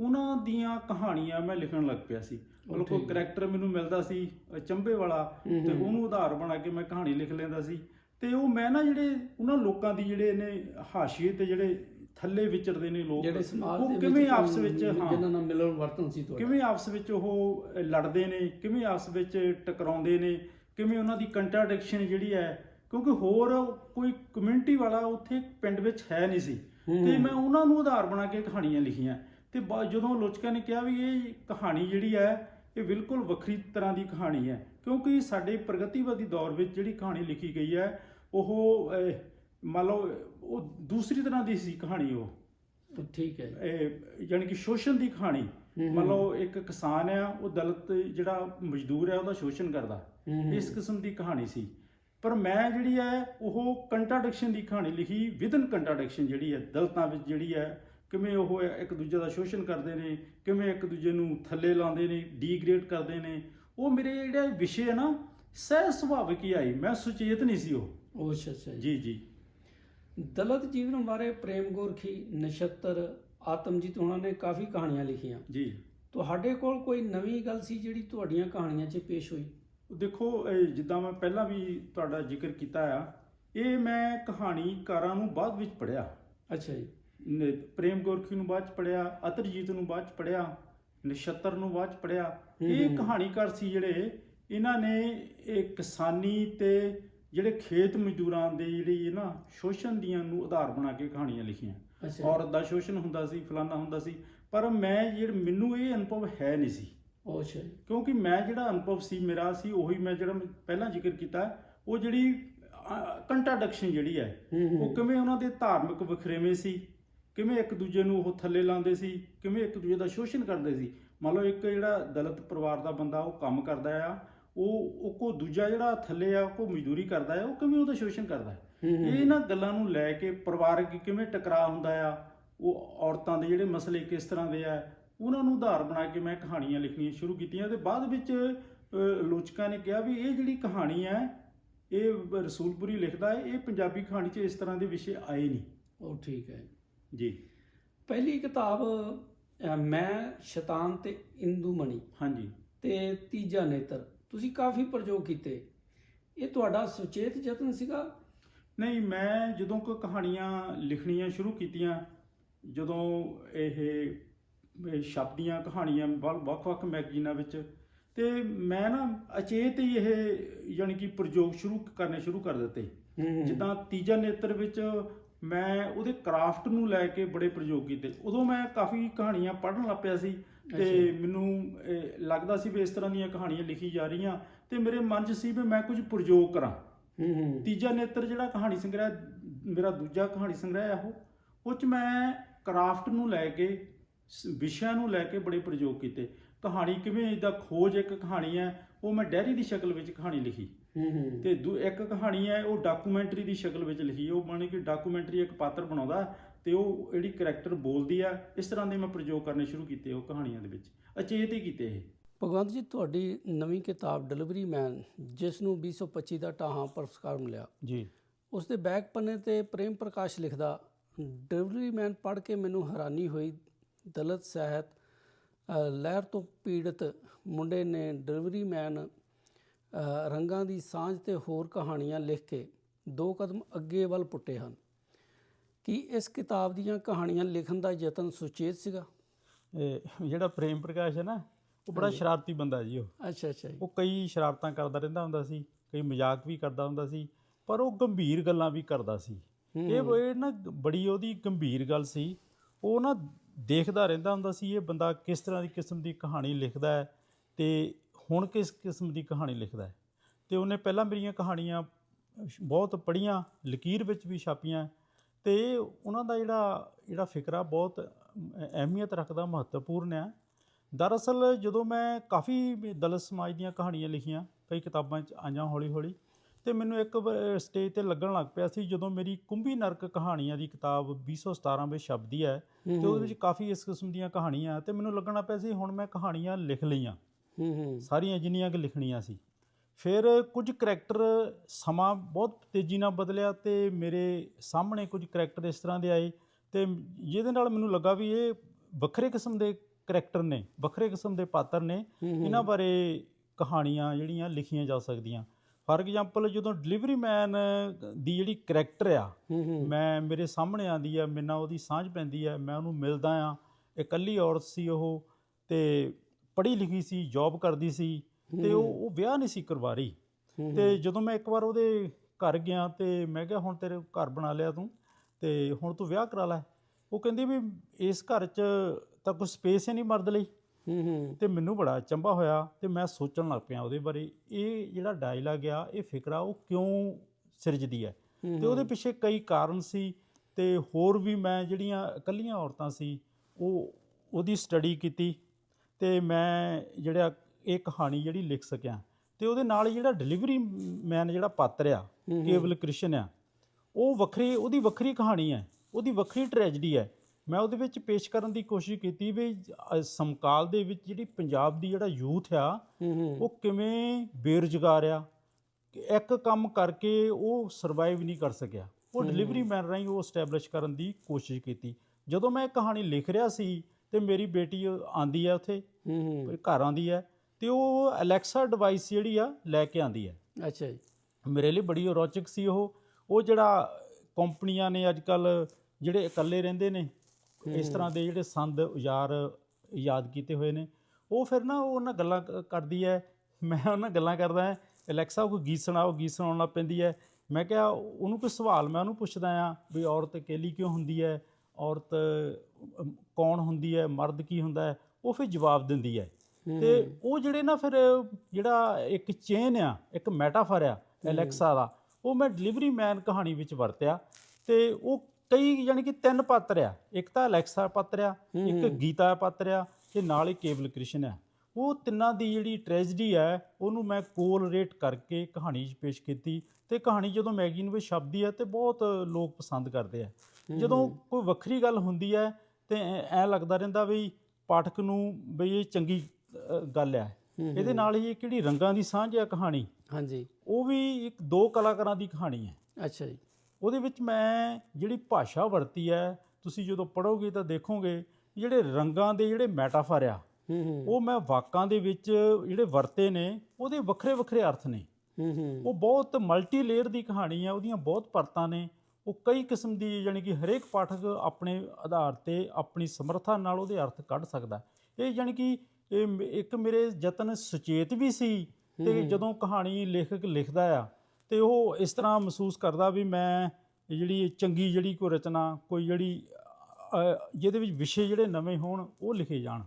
ਉਹਨਾਂ ਦੀਆਂ ਕਹਾਣੀਆਂ ਮੈਂ ਲਿਖਣ ਲੱਗ ਪਿਆ ਸੀ ਮਤਲਬ ਕੋਈ। ਕਰੈਕਟਰ ਮੈਨੂੰ ਮਿਲਦਾ ਸੀ ਚੰਬੇ ਵਾਲਾ ਤੇ। ਉਹਨੂੰ ਆਧਾਰ ਬਣਾ ਕੇ ਮੈਂ ਕਹਾਣੀ ਲਿਖ ਲੈਂਦਾ ਸੀ ਤੇ ਉਹ ਮੈਂ ਨਾ ਜਿਹੜੇ ਉਹਨਾਂ ਲੋਕਾਂ ਦੀ ਜਿਹੜੇ ਨੇ ਹਾਸ਼ੀਏ ਤੇ ਜਿਹੜੇ ਥੱਲੇ ਵਿਚਰਦੇ ਨੇ ਲੋਕ ਉਹ ਕਿਵੇਂ ਆਪਸ ਵਿੱਚ ਹਾਂ ਜਿਨ੍ਹਾਂ ਨਾਲ ਮਿਲਣ ਵਰਤਨ ਸੀ ਤੁਹਾਡਾ ਕਿਵੇਂ ਆਪਸ ਵਿੱਚ ਉਹ ਲੜਦੇ ਨੇ ਕਿਵੇਂ ਆਪਸ ਵਿੱਚ ਟਕਰਾਉਂਦੇ ਨੇ ਕਿਵੇਂ ਉਹਨਾਂ ਦੀ ਕੰਟਰਾਡਿਕਸ਼ਨ ਜਿਹੜੀ ਹੈ ਕਿਉਂਕਿ ਹੋਰ ਕੋਈ ਕਮਿਊਨਿਟੀ ਵਾਲਾ ਉੱਥੇ ਪਿੰਡ ਵਿੱਚ ਹੈ ਨਹੀਂ ਸੀ। ਤੇ ਮੈਂ ਉਹਨਾਂ ਨੂੰ ਆਧਾਰ ਬਣਾ ਕੇ ਕਹਾਣੀਆਂ ਲਿਖੀਆਂ ਤੇ ਜਦੋਂ ਲੋਚਕਾਂ ਨੇ ਕਿਹਾ ਵੀ ਇਹ ਕਹਾਣੀ ਜਿਹੜੀ ਹੈ ਇਹ ਬਿਲਕੁਲ ਵੱਖਰੀ ਤਰ੍ਹਾਂ ਦੀ ਕਹਾਣੀ ਹੈ ਕਿਉਂਕਿ ਸਾਡੇ ਪ੍ਰਗਤੀਵਾਦੀ ਦੌਰ ਵਿੱਚ ਜਿਹੜੀ ਕਹਾਣੀ ਲਿਖੀ ਗਈ ਹੈ ਉਹ ਮੰਨ ਲਓ ਉਹ ਦੂਸਰੀ ਤਰ੍ਹਾਂ ਦੀ ਸੀ ਕਹਾਣੀ ਉਹ। ਠੀਕ ਹੈ ਇਹ ਯਾਨੀ ਕਿ ਸ਼ੋਸ਼ਣ ਦੀ ਕਹਾਣੀ। ਮੰਨ ਲਓ ਇੱਕ ਕਿਸਾਨ ਆ ਉਹ ਦਲਿਤ ਜਿਹੜਾ ਮਜ਼ਦੂਰ ਹੈ ਉਹਦਾ ਸ਼ੋਸ਼ਣ ਕਰਦਾ। ਇਸ ਕਿਸਮ ਦੀ ਕਹਾਣੀ ਸੀ। ਪਰ ਮੈਂ ਜਿਹੜੀ ਹੈ ਉਹ ਕੰਟਰਾਡਿਕਸ਼ਨ ਦੀ ਕਹਾਣੀ ਲਿਖੀ ਵਿਦਨ ਕੰਟਰਾਡਿਕਸ਼ਨ ਜਿਹੜੀ ਹੈ ਦਲਿਤਾਂ ਵਿੱਚ ਜਿਹੜੀ ਹੈ ਕਿਵੇਂ ਉਹ ਇੱਕ ਦੂਜੇ ਦਾ ਸ਼ੋਸ਼ਣ ਕਰਦੇ ਨੇ ਕਿਵੇਂ ਇੱਕ ਦੂਜੇ ਨੂੰ ਥੱਲੇ ਲਾਉਂਦੇ ਨੇ ਡੀਗ੍ਰੇਡ ਕਰਦੇ ਨੇ। ਉਹ ਮੇਰੇ ਜਿਹੜਾ ਵਿਸ਼ੇ ਹੈ ਨਾ ਸਹਿ ਸੁਭਾਵਿਕ ਹੀ ਆਈ। ਮੈਂ ਸੁਚੇਤ ਨਹੀਂ ਸੀ ਉਹ। ਉਹ ਅੱਛਾ ਅੱਛਾ ਜੀ। ਜੀ ਦਲਿਤ ਜੀਵਨ ਬਾਰੇ ਪ੍ਰੇਮ ਗੋਰਖੀ ਨਛੱਤਰ ਆਤਮਜੀਤ ਉਹਨਾਂ ਨੇ ਕਾਫੀ ਕਹਾਣੀਆਂ ਲਿਖੀਆਂ। ਜੀ। ਤੁਹਾਡੇ ਕੋਲ ਕੋਈ ਨਵੀਂ ਗੱਲ ਸੀ ਜਿਹੜੀ ਤੁਹਾਡੀਆਂ ਕਹਾਣੀਆਂ 'ਚ ਪੇਸ਼ ਹੋਈ? ਦੇਖੋ ਜਿੱਦਾਂ ਮੈਂ ਪਹਿਲਾਂ ਵੀ ਤੁਹਾਡਾ ਜ਼ਿਕਰ ਕੀਤਾ ਆ ਇਹ ਮੈਂ ਕਹਾਣੀਕਾਰਾਂ ਨੂੰ ਬਾਅਦ ਵਿੱਚ ਪੜਿਆ ਅੱਛਾ ਜੀ। ਪ੍ਰੇਮ ਗੋਰਖੀ ਨੂੰ ਬਾਅਦ ਚ ਪੜਿਆ ਅਤਰਜੀਤ ਨੂੰ ਬਾਅਦ ਚ ਪੜਿਆ ਨਛੱਤਰ ਨੂੰ ਬਾਅਦ ਚ ਪੜਿਆ ਇਹ। ਕਹਾਣੀਕਾਰ ਸੀ ਜਿਹੜੇ ਇਹਨਾਂ ਨੇ ਇਹ ਕਿਸਾਨੀ ਤੇ ਜਿਹੜੇ ਖੇਤ ਮਜ਼ਦੂਰਾਂ ਦੇ ਜਿਹੜੀ ਨਾ ਸ਼ੋਸ਼ਣ ਦੀਆਂ ਨੂੰ ਆਧਾਰ ਬਣਾ ਕੇ ਕਹਾਣੀਆਂ ਲਿਖੀਆਂ। ਔਰਤ ਦਾ ਸ਼ੋਸ਼ਣ ਹੁੰਦਾ ਸੀ ਫਲਾਨਾ ਹੁੰਦਾ ਸੀ ਪਰ ਮੈਂ ਜਿਹੜਾ ਮੈਨੂੰ ਇਹ ਅਨੁਭਵ ਹੈ ਨਹੀਂ ਸੀ। ਅੱਛਾ। ਕਿਉਂਕਿ ਮੈਂ ਜਿਹੜਾ ਅਨੁਭਵ ਸੀ ਮੇਰਾ ਸੀ ਉਹੀ ਮੈਂ ਜਿਹੜਾ ਪਹਿਲਾਂ ਜ਼ਿਕਰ ਕੀਤਾ ਉਹ ਜਿਹੜੀ ਕੰਟਰਾਡਿਕਸ਼ਨ ਜਿਹੜੀ ਹੈ। ਉਹ ਕਿਵੇਂ ਉਹਨਾਂ ਦੇ ਧਾਰਮਿਕ ਵਖਰੇਵੇਂ ਸੀ ਕਿਵੇਂ ਇੱਕ ਦੂਜੇ ਨੂੰ ਉਹ ਥੱਲੇ ਲਾਉਂਦੇ ਸੀ ਕਿਵੇਂ ਇੱਕ ਦੂਜੇ ਦਾ ਸ਼ੋਸ਼ਣ ਕਰਦੇ ਸੀ। ਮੰਨ ਲਓ ਇੱਕ ਜਿਹੜਾ ਦਲਿਤ ਪਰਿਵਾਰ ਦਾ ਬੰਦਾ ਉਹ ਕੰਮ ਕਰਦਾ ਆ ਉਹ ਉਹ ਕੋ ਦੂਜਾ ਜਿਹੜਾ ਥੱਲੇ ਆ ਉਹ ਕੋ ਮਜ਼ਦੂਰੀ ਕਰਦਾ ਆ ਉਹ ਕਿਵੇਂ ਉਹਦਾ ਸ਼ੋਸ਼ਣ ਕਰਦਾ? ਹੈ। ਇਹ ਇਹਨਾਂ ਗੱਲਾਂ ਨੂੰ ਲੈ ਕੇ ਪਰਿਵਾਰਕ ਕਿਵੇਂ ਟਕਰਾਅ ਹੁੰਦਾ ਆ ਉਹ ਔਰਤਾਂ ਦੇ ਜਿਹੜੇ ਮਸਲੇ ਕਿਸ ਤਰ੍ਹਾਂ ਦੇ ਆ ਉਹਨਾਂ ਨੂੰ ਉਧਾਰ ਬਣਾ ਕੇ ਮੈਂ ਕਹਾਣੀਆਂ ਲਿਖਣੀਆਂ ਸ਼ੁਰੂ ਕੀਤੀਆਂ ਤੇ ਬਾਅਦ ਵਿੱਚ ਲੋਚਕਾਂ ਨੇ ਕਿਹਾ ਵੀ ਇਹ ਜਿਹੜੀ ਕਹਾਣੀ ਹੈ ਇਹ ਰਸੂਲਪੁਰੀ ਲਿਖਦਾ ਹੈ ਇਹ ਪੰਜਾਬੀ ਕਹਾਣੀ 'ਚ ਇਸ ਤਰ੍ਹਾਂ ਦੇ ਵਿਸ਼ੇ ਆਏ ਨਹੀਂ। ਉਹ ਠੀਕ ਹੈ। ਜੀ। ਪਹਿਲੀ ਕਿਤਾਬ ਮੈਂ ਸ਼ੈਤਾਨ ਤੇ ਇੰਦੂ ਮਣੀ ਹਾਂਜੀ। ਤੇ ਤੀਜਾ ਨੇਤਰ। ਤੁਸੀਂ ਕਾਫੀ ਪ੍ਰਯੋਗ ਕੀਤੇ। ਇਹ ਤੁਹਾਡਾ ਸੁਚੇਤ ਯਤਨ ਸੀਗਾ? ਨਹੀਂ ਮੈਂ ਜਦੋਂ ਕੋ ਕਹਾਣੀਆਂ ਲਿਖਣੀਆਂ ਸ਼ੁਰੂ ਕੀਤੀਆਂ ਜਦੋਂ ਇਹ ਛਪਦੀਆਂ ਕਹਾਣੀਆਂ ਵੱਖ-ਵੱਖ ਮੈਗਜ਼ੀਨਾਂ ਵਿੱਚ ਤੇ ਮੈਂ ਨਾ ਅਚੇਤ ਹੀ ਇਹ ਯਾਨੀ ਕਿ ਪ੍ਰਯੋਗ ਸ਼ੁਰੂ ਕਰਨੇ ਸ਼ੁਰੂ ਕਰ ਦਿੱਤੇ। ਜਿੱਦਾਂ ਤੀਜਾ ਨੇਤਰ ਵਿੱਚ ਮੈਂ ਉਹਦੇ ਕਰਾਫਟ ਨੂੰ ਲੈ ਕੇ ਬੜੇ ਪ੍ਰਯੋਗ ਕੀਤੇ। ਉਦੋਂ ਮੈਂ ਕਾਫੀ ਕਹਾਣੀਆਂ ਪੜ੍ਹਨ ਲੱਗ ਪਿਆ ਸੀ ਤੇ। ਮੈਨੂੰ ਲੱਗਦਾ ਸੀ ਵੀ ਇਸ ਤਰ੍ਹਾਂ ਦੀਆਂ ਕਹਾਣੀਆਂ ਲਿਖੀ ਜਾ ਰਹੀਆਂ ਤੇ ਮੇਰੇ ਮਨ 'ਚ ਸੀ ਵੀ ਮੈਂ ਕੁਝ ਪ੍ਰਯੋਗ ਕਰਾਂ। ਹੂੰ ਹੂੰ। ਤੀਜਾ ਨੇਤਰ ਜਿਹੜਾ ਕਹਾਣੀ ਸੰਗ੍ਰਹਿ ਮੇਰਾ ਦੂਜਾ ਕਹਾਣੀ ਸੰਗ੍ਰਹਿ ਆ ਉਹ ਉਹ 'ਚ ਮੈਂ ਕਰਾਫਟ ਨੂੰ ਲੈ ਕੇ ਵਿਸ਼ਿਆਂ ਨੂੰ ਲੈ ਕੇ ਬੜੇ ਪ੍ਰਯੋਗ ਕੀਤੇ। ਕਹਾਣੀ ਕਿਵੇਂ ਇਹਦਾ ਖੋਜ ਇੱਕ ਕਹਾਣੀ ਹੈ ਉਹ ਮੈਂ ਡਾਇਰੀ ਦੀ ਸ਼ਕਲ ਵਿੱਚ ਕਹਾਣੀ ਲਿਖੀ। ਹੂੰ ਹੂੰ। ਤੇ ਦੂ ਇੱਕ ਕਹਾਣੀ ਹੈ ਉਹ ਡਾਕੂਮੈਂਟਰੀ ਦੀ ਸ਼ਕਲ ਵਿੱਚ ਲਿਖੀ ਹੈ। ਉਹ ਬਣੇ ਕਿ ਡਾਕੂਮੈਂਟਰੀ ਇੱਕ ਪਾਤਰ ਬਣਾਉਂਦਾ ਤੇ ਉਹ ਜਿਹੜੀ ਕਰੈਕਟਰ ਬੋਲਦੀ ਆ ਇਸ ਤਰ੍ਹਾਂ ਦੇ ਮੈਂ ਪ੍ਰਯੋਗ ਕਰਨੇ ਸ਼ੁਰੂ ਕੀਤੇ ਉਹ ਕਹਾਣੀਆਂ ਦੇ ਵਿੱਚ। ਅਚੇਤ ਹੀ ਕੀਤੇ ਇਹ। ਭਗਵੰਤ ਜੀ ਤੁਹਾਡੀ ਨਵੀਂ ਕਿਤਾਬ ਡਿਲੀਵਰੀ ਮੈਨ ਜਿਸ ਨੂੰ 2025 ਦਾ ਟਾਹਾਂ ਪੁਰਸਕਾਰ ਮਿਲਿਆ। ਜੀ। ਉਸ ਦੇ ਬੈਕ ਪੰਨੇ ਤੇ ਪ੍ਰੇਮ ਪ੍ਰਕਾਸ਼ ਲਿਖਦਾ ਡਿਲੀਵਰੀ ਮੈਨ ਪੜ੍ਹ ਕੇ ਮੈਨੂੰ ਹੈਰਾਨੀ ਹੋਈ। ਦਲਿਤ ਸਾਹਿਤ ਅ, ਲਹਿਰ ਤੋਂ ਪੀੜਤ ਮੁੰਡੇ ਨੇ ਡਿਲੀਵਰੀ ਮੈਨ ਰੰਗਾਂ ਦੀ ਸਾਂਝ ਤੇ ਹੋਰ ਕਹਾਣੀਆਂ ਲਿਖ ਕੇ ਦੋ ਕਦਮ ਅੱਗੇ ਵੱਲ ਪੁੱਟੇ ਹਨ। ਕੀ ਇਸ ਕਿਤਾਬ ਦੀਆਂ ਕਹਾਣੀਆਂ ਲਿਖਣ ਦਾ ਯਤਨ ਸੁਚੇਤ ਸੀਗਾ? ਇਹ ਜਿਹੜਾ ਪ੍ਰੇਮ ਪ੍ਰਕਾਸ਼ ਹੈ ਨਾ ਉਹ ਬੜਾ ਸ਼ਰਾਰਤੀ ਬੰਦਾ ਜੀ ਉਹ। ਅੱਛਾ ਅੱਛਾ ਜੀ। ਉਹ ਕਈ ਸ਼ਰਾਰਤਾਂ ਕਰਦਾ ਰਹਿੰਦਾ ਹੁੰਦਾ ਸੀ ਕਈ ਮਜ਼ਾਕ ਵੀ ਕਰਦਾ ਹੁੰਦਾ ਸੀ ਪਰ ਉਹ ਗੰਭੀਰ ਗੱਲਾਂ ਵੀ ਕਰਦਾ ਸੀ। ਇਹ ਇਹ ਨਾ ਬੜੀ ਉਹਦੀ ਗੰਭੀਰ ਗੱਲ ਸੀ। ਉਹ ਨਾ ਦੇਖਦਾ ਰਹਿੰਦਾ ਹੁੰਦਾ ਸੀ ਇਹ ਬੰਦਾ ਕਿਸ ਤਰ੍ਹਾਂ ਦੀ ਕਿਸਮ ਦੀ ਕਹਾਣੀ ਲਿਖਦਾ ਹੈ ਤੇ ਹੁਣ ਕਿਸ ਕਿਸਮ ਦੀ ਕਹਾਣੀ ਲਿਖਦਾ ਹੈ? ਤੇ ਉਹਨੇ ਪਹਿਲਾਂ ਮੇਰੀਆਂ ਕਹਾਣੀਆਂ ਬਹੁਤ ਪੜ੍ਹੀਆਂ ਲਕੀਰ ਵਿੱਚ ਵੀ ਛਾਪੀਆਂ। ਤੇ ਉਹਨਾਂ ਦਾ ਜਿਹੜਾ ਜਿਹੜਾ ਫਿਕਰਾ ਬਹੁਤ ਅਹਿਮੀਅਤ ਰੱਖਦਾ ਮਹੱਤਵਪੂਰਨ ਹੈ ਦਰਅਸਲ ਜਦੋਂ ਮੈਂ ਕਾਫੀ ਦਲਿਤ ਸਮਾਜ ਦੀਆਂ ਕਹਾਣੀਆਂ ਲਿਖੀਆਂ ਕਈ ਕਿਤਾਬਾਂ 'ਚ ਆਈਆਂ ਹੌਲੀ ਹੌਲੀ ਤੇ ਮੈਨੂੰ ਇੱਕ ਸਟੇਜ ਤੇ ਲੱਗਣ ਲੱਗ ਪਿਆ ਸੀ ਜਦੋਂ ਮੇਰੀ ਕੁੰਭੀ ਨਰਕ ਕਹਾਣੀਆਂ ਦੀ ਕਿਤਾਬ 2017 ਵਿੱਚ ਛਪਦੀ ਹੈ ਤੇ ਉਹਦੇ ਵਿੱਚ ਕਾਫੀ ਇਸ ਕਿਸਮ ਦੀਆਂ ਕਹਾਣੀਆਂ ਤੇ ਮੈਨੂੰ ਲੱਗਣਾ ਪਿਆ ਸੀ ਹੁਣ ਮੈਂ ਕਹਾਣੀਆਂ ਲਿਖ ਲਈਆਂ। ਹੂੰ ਹੂੰ। ਸਾਰੀਆਂ ਜਿੰਨੀਆਂ ਕਿ ਲਿਖਣੀਆਂ ਸੀ। ਫਿਰ ਕੁਝ ਕਰੈਕਟਰ ਸਮਾਂ ਬਹੁਤ ਤੇਜ਼ੀ ਨਾਲ ਬਦਲਿਆ ਤੇ ਮੇਰੇ ਸਾਹਮਣੇ ਕੁਝ ਕਰੈਕਟਰ ਇਸ ਤਰ੍ਹਾਂ ਦੇ ਆਏ ਤੇ ਜਿਹਦੇ ਨਾਲ ਮੈਨੂੰ ਲੱਗਾ ਵੀ ਇਹ ਵੱਖਰੇ ਕਿਸਮ ਦੇ ਕਰੈਕਟਰ ਨੇ ਵੱਖਰੇ ਕਿਸਮ ਦੇ ਪਾਤਰ ਨੇ। ਇਹਨਾਂ ਬਾਰੇ ਕਹਾਣੀਆਂ ਜਿਹੜੀਆਂ ਲਿਖੀਆਂ ਜਾ ਸਕਦੀਆਂ। ਫਾਰ ਐਗਜ਼ਾਮਪਲ ਜਦੋਂ ਡਿਲੀਵਰੀ ਮੈਨ ਦੀ ਜਿਹੜੀ ਕਰੈਕਟਰ ਆ ਮੈਂ ਮੇਰੇ ਸਾਹਮਣੇ ਆਂਦੀ ਆ ਮੇਰੇ ਨਾਲ ਉਹਦੀ ਸਾਂਝ ਪੈਂਦੀ ਆ ਮੈਂ ਉਹਨੂੰ ਮਿਲਦਾ ਆ। ਇਕੱਲੀ ਔਰਤ ਸੀ ਉਹ ਤੇ ਪੜ੍ਹੀ ਲਿਖੀ ਸੀ ਜੌਬ ਕਰਦੀ ਸੀ ਤੇ ਉਹ ਉਹ ਵਿਆਹ ਨਹੀਂ ਸੀ ਕਰਵਾ ਰਹੀ ਤੇ ਜਦੋਂ ਮੈਂ ਇੱਕ ਵਾਰ ਉਹਦੇ ਘਰ ਗਿਆ ਤੇ ਮੈਂ ਕਿਹਾ ਹੁਣ ਤੇਰੇ ਘਰ ਬਣਾ ਲਿਆ ਤੂੰ ਤੇ ਹੁਣ ਤੂੰ ਵਿਆਹ ਕਰਾ ਲੈ। ਉਹ ਕਹਿੰਦੀ ਵੀ ਇਸ ਘਰ 'ਚ ਤਾਂ ਕੋਈ ਸਪੇਸ ਹੀ ਨਹੀਂ ਮਰਦ ਲਈ। ਤੇ ਮੈਨੂੰ ਬੜਾ ਚੰਬਾ ਹੋਇਆ ਤੇ ਮੈਂ ਸੋਚਣ ਲੱਗ ਪਿਆ ਉਹਦੇ ਬਾਰੇ ਇਹ ਜਿਹੜਾ ਡਾਇਲਾਗ ਆ ਇਹ ਫਿਕਰਾ ਉਹ ਕਿਉਂ ਸਿਰਜਦੀ ਹੈ? ਤੇ ਉਹਦੇ ਪਿੱਛੇ ਕਈ ਕਾਰਨ ਸੀ ਤੇ ਹੋਰ ਵੀ ਮੈਂ ਜਿਹੜੀਆਂ ਇਕੱਲੀਆਂ ਔਰਤਾਂ ਸੀ ਉਹ ਉਹਦੀ ਸਟੱਡੀ ਕੀਤੀ। ਤੇ ਮੈਂ ਜਿਹੜਾ ਇਹ ਕਹਾਣੀ ਜਿਹੜੀ ਲਿਖ ਸਕਿਆ ਤੇ ਉਹਦੇ ਨਾਲ ਜਿਹੜਾ ਡਿਲੀਵਰੀ ਮੈਨ ਜਿਹੜਾ ਪਾਤਰ ਆ। ਕੇਵਲ ਕ੍ਰਿਸ਼ਨ ਆ ਉਹ ਵੱਖਰੀ ਉਹਦੀ ਵੱਖਰੀ ਕਹਾਣੀ ਹੈ ਉਹਦੀ ਵੱਖਰੀ ਟ੍ਰੈਜਡੀ ਹੈ ਮੈਂ ਉਹਦੇ ਵਿੱਚ ਪੇਸ਼ ਕਰਨ ਦੀ ਕੋਸ਼ਿਸ਼ ਕੀਤੀ ਵੀ ਸਮਕਾਲ ਦੇ ਵਿੱਚ ਜਿਹੜੀ ਪੰਜਾਬ ਦੀ ਜਿਹੜਾ ਯੂਥ ਆ ਉਹ ਕਿਵੇਂ ਬੇਰੁਜ਼ਗਾਰ ਆ ਇੱਕ ਕੰਮ ਕਰਕੇ ਉਹ ਸਰਵਾਈਵ ਨਹੀਂ ਕਰ ਸਕਿਆ। ਉਹ ਡਿਲੀਵਰੀ ਮੈਨ ਰਾਹੀਂ ਉਹ ਸਟੈਬਲਿਸ਼ ਕਰਨ ਦੀ ਕੋਸ਼ਿਸ਼ ਕੀਤੀ। ਜਦੋਂ ਮੈਂ ਇਹ ਕਹਾਣੀ ਲਿਖ ਰਿਹਾ ਸੀ ਤੇ ਮੇਰੀ ਬੇਟੀ ਆਂਦੀ ਆ ਉੱਥੇ ਹੂੰ ਹੂੰ। ਘਰ ਆਂਦੀ ਹੈ ਤੇ ਉਹ ਅਲੈਕਸਾ ਡਿਵਾਈਸ ਜਿਹੜੀ ਆ ਲੈ ਕੇ ਆਂਦੀ ਹੈ ਅੱਛਾ ਜੀ। ਮੇਰੇ ਲਈ ਬੜੀ ਰੌਚਕ ਸੀ ਉਹ। ਉਹ ਜਿਹੜਾ ਕੰਪਨੀਆਂ ਨੇ ਅੱਜ ਕੱਲ ਜਿਹੜੇ ਇਕੱਲੇ ਰਹਿੰਦੇ ਨੇ ਇਸ ਤਰ੍ਹਾਂ ਦੇ ਜਿਹੜੇ ਸੰਦ ਉਜਾਰ ਯਾਦ ਕੀਤੇ ਹੋਏ ਨੇ ਉਹ ਫਿਰ ਨਾ ਉਹ ਉਹਨਾਂ ਗੱਲਾਂ ਕਰਦੀ ਹੈ ਮੈਂ ਉਹਨਾਂ ਗੱਲਾਂ ਕਰਦਾ ਅਲੈਕਸਾ ਕੋਈ ਗੀਤ ਸੁਣਾਓ ਗੀਤ ਸੁਣਾਉਣ ਲੱਗ ਪੈਂਦੀ ਹੈ ਮੈਂ ਕਿਹਾ ਉਹਨੂੰ ਕੋਈ ਸਵਾਲ ਮੈਂ ਉਹਨੂੰ ਪੁੱਛਦਾ ਆ ਵੀ ਔਰਤ ਇਕੱਲੀ ਕਿਉਂ ਹੁੰਦੀ ਹੈ ਔਰਤ ਕੌਣ ਹੁੰਦੀ ਹੈ ਮਰਦ ਕੀ ਹੁੰਦਾ ਹੈ ਉਹ ਫਿਰ ਜਵਾਬ ਦਿੰਦੀ ਹੈ। ਤੇ ਉਹ ਜਿਹੜੇ ਨਾ ਫਿਰ ਜਿਹੜਾ ਇੱਕ ਚੇਨ ਆ ਇੱਕ ਮੈਟਾਫਰ ਆ ਐਲੈਕਸਾ ਦਾ ਉਹ ਮੈਂ ਡਿਲੀਵਰੀ ਮੈਨ ਕਹਾਣੀ ਵਿੱਚ ਵਰਤਿਆ। ਤੇ ਉਹ ਕਈ ਯਾਨੀ ਕਿ ਤਿੰਨ ਪਾਤਰ ਆ। ਇੱਕ ਤਾਂ ਅਲੈਕਸਾ ਪਾਤਰ ਆ ਇੱਕ ਗੀਤਾ ਪਾਤਰ ਆ ਤੇ ਨਾਲ ਹੀ ਕੇਵਲ ਕ੍ਰਿਸ਼ਨ ਆ। ਉਹ ਤਿੰਨਾਂ ਦੀ ਜਿਹੜੀ ਟ੍ਰੈਜਡੀ ਹੈ ਉਹਨੂੰ ਮੈਂ ਕੋਲਰੇਟ ਕਰਕੇ ਕਹਾਣੀ 'ਚ ਪੇਸ਼ ਕੀਤੀ। ਤੇ ਕਹਾਣੀ ਜਦੋਂ ਮੈਗਜ਼ੀਨ ਵਿੱਚ ਛਪਦੀ ਹੈ ਤੇ ਬਹੁਤ ਲੋਕ ਪਸੰਦ ਕਰਦੇ ਆ। ਜਦੋਂ ਕੋਈ ਵੱਖਰੀ ਗੱਲ ਹੁੰਦੀ ਹੈ ਤੇ ਐ ਲੱਗਦਾ ਰਹਿੰਦਾ ਵੀ ਪਾਠਕ ਨੂੰ ਬਈ ਇਹ ਚੰਗੀ ਗੱਲ ਆ ਇਹਦੇ ਨਾਲ ਹੀ ਇਹ ਕਿਹੜੀ ਰੰਗਾਂ ਦੀ ਸਾਂਝ ਆ ਕਹਾਣੀ? ਹਾਂਜੀ। ਉਹ ਵੀ ਇੱਕ ਦੋ ਕਲਾਕਾਰਾਂ ਦੀ ਕਹਾਣੀ ਹੈ। ਅੱਛਾ ਜੀ। ਉਹਦੇ ਵਿੱਚ ਮੈਂ ਜਿਹੜੀ ਭਾਸ਼ਾ ਵਰਤੀ ਹੈ ਤੁਸੀਂ ਜਦੋਂ ਪੜ੍ਹੋਗੇ ਤਾਂ ਦੇਖੋਗੇ ਜਿਹੜੇ ਰੰਗਾਂ ਦੇ ਜਿਹੜੇ ਮੈਟਾਫਰ ਆ ਹੂੰ ਹੂੰ। ਉਹ ਮੈਂ ਵਾਕਾਂ ਦੇ ਵਿੱਚ ਜਿਹੜੇ ਵਰਤੇ ਨੇ ਉਹਦੇ ਵੱਖਰੇ ਵੱਖਰੇ ਅਰਥ ਨੇ। ਹੂੰ ਹੂੰ। ਉਹ ਬਹੁਤ ਮਲਟੀ ਲੇਅਰ ਦੀ ਕਹਾਣੀ ਹੈ ਉਹਦੀਆਂ ਬਹੁਤ ਪਰਤਾਂ ਨੇ ਉਹ ਕਈ ਕਿਸਮ ਦੀ ਯਾਨੀ ਕਿ ਹਰੇਕ ਪਾਠਕ ਆਪਣੇ ਆਧਾਰ ਤੇ ਆਪਣੀ ਸਮਰੱਥਾ ਨਾਲ ਉਹਦੇ ਅਰਥ ਕੱਢ ਸਕਦਾ ਇਹ ਯਾਨੀ ਕਿ ਇਹ ਇੱਕ ਮੇਰੇ ਯਤਨ ਸੁਚੇਤ ਵੀ ਸੀ ਤੇ ਜਦੋਂ ਕਹਾਣੀ ਲੇਖਕ ਲਿਖਦਾ ਆ ਤੇ ਉਹ ਇਸ ਤਰ੍ਹਾਂ ਮਹਿਸੂਸ ਕਰਦਾ ਵੀ ਮੈਂ ਜਿਹੜੀ ਚੰਗੀ ਜਿਹੜੀ ਕੋਈ ਰਚਨਾ ਕੋਈ ਜਿਹੜੀ ਜਿਹਦੇ ਵਿੱਚ ਵਿਸ਼ੇ ਜਿਹੜੇ ਨਵੇਂ ਹੋਣ ਉਹ ਲਿਖੇ ਜਾਣ।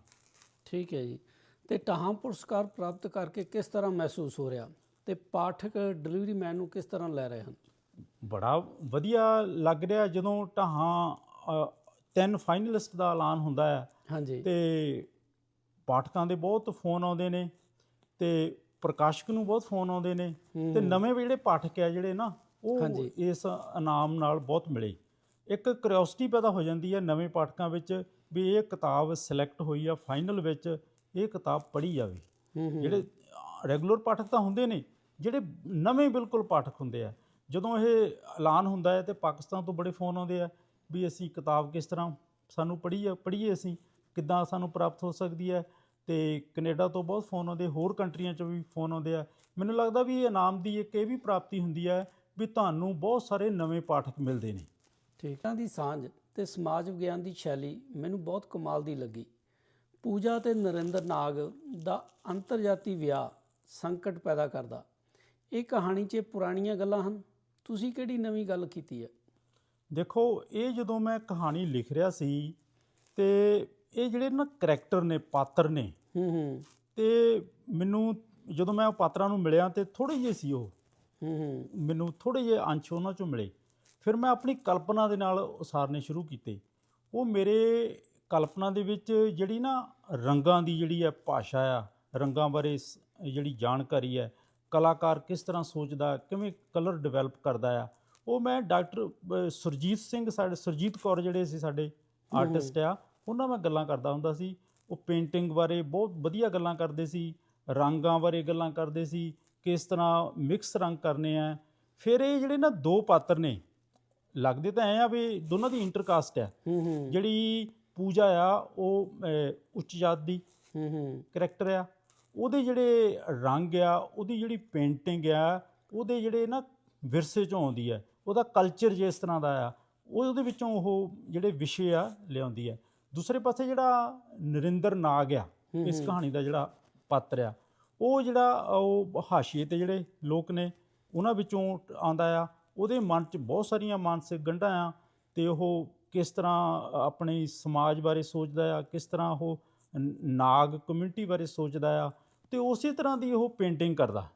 ਠੀਕ ਹੈ ਜੀ। ਤੇ ਟਾਹਾਂ ਪੁਰਸਕਾਰ ਪ੍ਰਾਪਤ ਕਰਕੇ ਕਿਸ ਤਰ੍ਹਾਂ ਮਹਿਸੂਸ ਹੋ ਰਿਹਾ? ਤੇ ਪਾਠਕ ਡਿਲੀਵਰੀ ਮੈਨ ਨੂੰ ਕਿਸ ਤਰ੍ਹਾਂ ਲੈ ਰਹੇ ਹਨ? ਬੜਾ ਵਧੀਆ ਲੱਗ ਰਿਹਾ ਜਦੋਂ ਢਾਹਾਂ ਤਿੰਨ ਫਾਈਨਲਿਸਟ ਦਾ ਐਲਾਨ ਹੁੰਦਾ ਹੈ। ਹਾਂਜੀ। ਤੇ ਪਾਠਕਾਂ ਦੇ ਬਹੁਤ ਫੋਨ ਆਉਂਦੇ ਨੇ ਤੇ ਪ੍ਰਕਾਸ਼ਕ ਨੂੰ ਬਹੁਤ ਫੋਨ ਆਉਂਦੇ ਨੇ। ਤੇ ਨਵੇਂ ਜਿਹੜੇ ਪਾਠਕ ਆ ਜਿਹੜੇ ਨਾ ਉਹ। ਇਸ ਇਨਾਮ ਨਾਲ ਬਹੁਤ ਮਿਲੇ। ਇੱਕ ਕਿਉਰਿਓਸਿਟੀ ਪੈਦਾ ਹੋ ਜਾਂਦੀ ਹੈ ਨਵੇਂ ਪਾਠਕਾਂ ਵਿੱਚ ਵੀ ਇਹ ਕਿਤਾਬ ਸਿਲੈਕਟ ਹੋਈ ਆ ਫਾਈਨਲ ਵਿੱਚ ਇਹ ਕਿਤਾਬ ਪੜ੍ਹੀ ਜਾਵੇ। ਜਿਹੜੇ ਰੈਗੂਲਰ ਪਾਠਕ ਤਾਂ ਹੁੰਦੇ ਨੇ ਜਿਹੜੇ ਨਵੇਂ ਬਿਲਕੁਲ ਪਾਠਕ ਹੁੰਦੇ ਆ ਜਦੋਂ ਇਹ ਐਲਾਨ ਹੁੰਦਾ ਹੈ ਤੇ ਪਾਕਿਸਤਾਨ ਤੋਂ ਬੜੇ ਫੋਨ ਆਉਂਦੇ ਆ ਵੀ ਅਸੀਂ ਕਿਤਾਬ ਕਿਸ ਤਰ੍ਹਾਂ ਸਾਨੂੰ ਪੜ੍ਹੀ ਪੜ੍ਹੀਏ ਅਸੀਂ, ਕਿੱਦਾਂ ਸਾਨੂੰ ਪ੍ਰਾਪਤ ਹੋ ਸਕਦੀ ਹੈ ਤੇ ਕੈਨੇਡਾ ਤੋਂ ਬਹੁਤ ਫੋਨ ਆਉਂਦੇ, ਹੋਰ ਕੰਟਰੀਆਂ ਚੋਂ ਵੀ ਫੋਨ ਆਉਂਦੇ ਆ। ਮੈਨੂੰ ਲੱਗਦਾ ਵੀ ਇਹ ਇਨਾਮ ਦੀ ਇੱਕ ਇਹ ਵੀ ਪ੍ਰਾਪਤੀ ਹੁੰਦੀ ਹੈ ਵੀ ਤੁਹਾਨੂੰ ਬਹੁਤ ਸਾਰੇ ਨਵੇਂ ਪਾਠਕ ਮਿਲਦੇ ਨੇ। ਠੀਕ। ਦੀ ਸਾਂਝ ਤੇ ਸਮਾਜ ਵਿਗਿਆਨ ਦੀ ਸ਼ੈਲੀ ਮੈਨੂੰ ਬਹੁਤ ਕਮਾਲ ਦੀ ਲੱਗੀ। ਪੂਜਾ ਤੇ ਨਰਿੰਦਰ ਨਾਗ ਦਾ ਅੰਤਰਜਾਤੀ ਵਿਆਹ ਸੰਕਟ ਪੈਦਾ ਕਰਦਾ। ਇਹ ਕਹਾਣੀ 'ਚ ਪੁਰਾਣੀਆਂ ਗੱਲਾਂ ਹਨ। ਤੁਸੀਂ ਕਿਹੜੀ ਨਵੀਂ ਗੱਲ ਕੀਤੀ ਹੈ? ਦੇਖੋ ਇਹ ਜਦੋਂ ਮੈਂ ਕਹਾਣੀ ਲਿਖ ਰਿਹਾ ਸੀ ਤੇ ਇਹ ਜਿਹੜੇ ਨਾ ਕਰੈਕਟਰ ਨੇ ਪਾਤਰ ਨੇ ਹੂੰ ਹੂੰ। ਤੇ ਮੈਨੂੰ ਜਦੋਂ ਮੈਂ ਉਹ ਪਾਤਰਾਂ ਨੂੰ ਮਿਲਿਆ ਤੇ ਥੋੜੇ ਜਿਹੇ ਸੀ ਉਹ ਹੂੰ ਹੂੰ। ਮੈਨੂੰ ਥੋੜੇ ਜਿਹੇ ਅੰਸ਼ ਉਹਨਾਂ ਚੋਂ ਮਿਲੇ। ਫਿਰ ਮੈਂ ਆਪਣੀ ਕਲਪਨਾ ਦੇ ਨਾਲ ਉਸਾਰਨੇ ਸ਼ੁਰੂ ਕੀਤੇ। ਉਹ ਮੇਰੇ ਕਲਪਨਾ ਦੇ ਵਿੱਚ ਜਿਹੜੀ ਨਾ ਰੰਗਾਂ ਦੀ ਜਿਹੜੀ ਹੈ ਭਾਸ਼ਾ ਆ ਰੰਗਾਂ ਬਾਰੇ ਜਿਹੜੀ ਜਾਣਕਾਰੀ ਹੈ ਕਲਾਕਾਰ ਕਿਸ ਤਰ੍ਹਾਂ ਸੋਚਦਾ ਕਿਵੇਂ ਕਲਰ ਡਿਵੈਲਪ ਕਰਦਾ ਆ ਉਹ ਮੈਂ ਡਾਕਟਰ ਸੁਰਜੀਤ ਸਿੰਘ ਸਾਡੇ ਸੁਰਜੀਤ ਕੌਰ ਜਿਹੜੇ ਸੀ ਸਾਡੇ। ਆਰਟਿਸਟ ਆ ਉਹਨਾਂ ਨਾਲ ਗੱਲਾਂ ਕਰਦਾ ਹੁੰਦਾ ਸੀ। ਉਹ ਪੇਂਟਿੰਗ ਬਾਰੇ ਬਹੁਤ ਵਧੀਆ ਗੱਲਾਂ ਕਰਦੇ ਸੀ ਰੰਗਾਂ ਬਾਰੇ ਗੱਲਾਂ ਕਰਦੇ ਸੀ ਕਿਸ ਤਰ੍ਹਾਂ ਮਿਕਸ ਰੰਗ ਕਰਨੇ ਆ। ਫਿਰ ਇਹ ਜਿਹੜੇ ਨਾ ਦੋ ਪਾਤਰ ਨੇ ਲੱਗਦੇ ਤਾਂ ਐ ਆ ਵੀ ਦੋਨਾਂ ਦੀ ਇੰਟਰਕਾਸਟ ਆ। ਜਿਹੜੀ ਪੂਜਾ ਆ ਉਹ ਉੱਚ ਜਾਤ ਦੀ ਹੂੰ ਹੂੰ। ਕਰੈਕਟਰ ਆ। ਉਹਦੇ ਜਿਹੜੇ ਰੰਗ ਆ ਉਹਦੀ ਜਿਹੜੀ ਪੇਂਟਿੰਗ ਆ ਉਹਦੇ ਜਿਹੜੇ ਨਾ ਵਿਰਸੇ ਚੋਂ ਆਉਂਦੀ ਹੈ ਉਹਦਾ ਕਲਚਰ ਜਿਸ ਤਰ੍ਹਾਂ ਦਾ ਆ ਉਹ- ਉਹਦੇ ਵਿੱਚੋਂ ਉਹ ਜਿਹੜੇ ਵਿਸ਼ੇ ਆ ਲਿਆਉਂਦੀ ਹੈ ਦੂਸਰੇ ਪਾਸੇ ਜਿਹੜਾ ਨਰਿੰਦਰ ਨਾਗ ਆ ਇਸ। ਕਹਾਣੀ ਦਾ ਜਿਹੜਾ ਪਾਤਰ ਆ ਉਹ ਜਿਹੜਾ ਉਹ ਹਾਸ਼ੀਏ ਤੇ ਜਿਹੜੇ ਲੋਕ ਨੇ ਉਹਨਾਂ ਵਿੱਚੋਂ ਆਂਦਾ ਆ ਉਹਦੇ ਮਨ 'ਚ ਬਹੁਤ ਸਾਰੀਆਂ ਮਾਨਸਿਕ ਗੰਢਾਂ ਆ ਤੇ ਉਹ ਕਿਸ ਤਰ੍ਹਾਂ ਆਪਣੇ ਸਮਾਜ ਬਾਰੇ ਸੋਚਦਾ ਆ ਕਿਸ ਤਰ੍ਹਾਂ ਉਹ ਨਾਗ ਕਮਿਊਨਿਟੀ ਬਾਰੇ ਸੋਚਦਾ ਆ ਤੇ ਉਸੇ ਤਰ੍ਹਾਂ ਦੀ ਉਹ ਪੇਂਟਿੰਗ ਕਰਦਾ।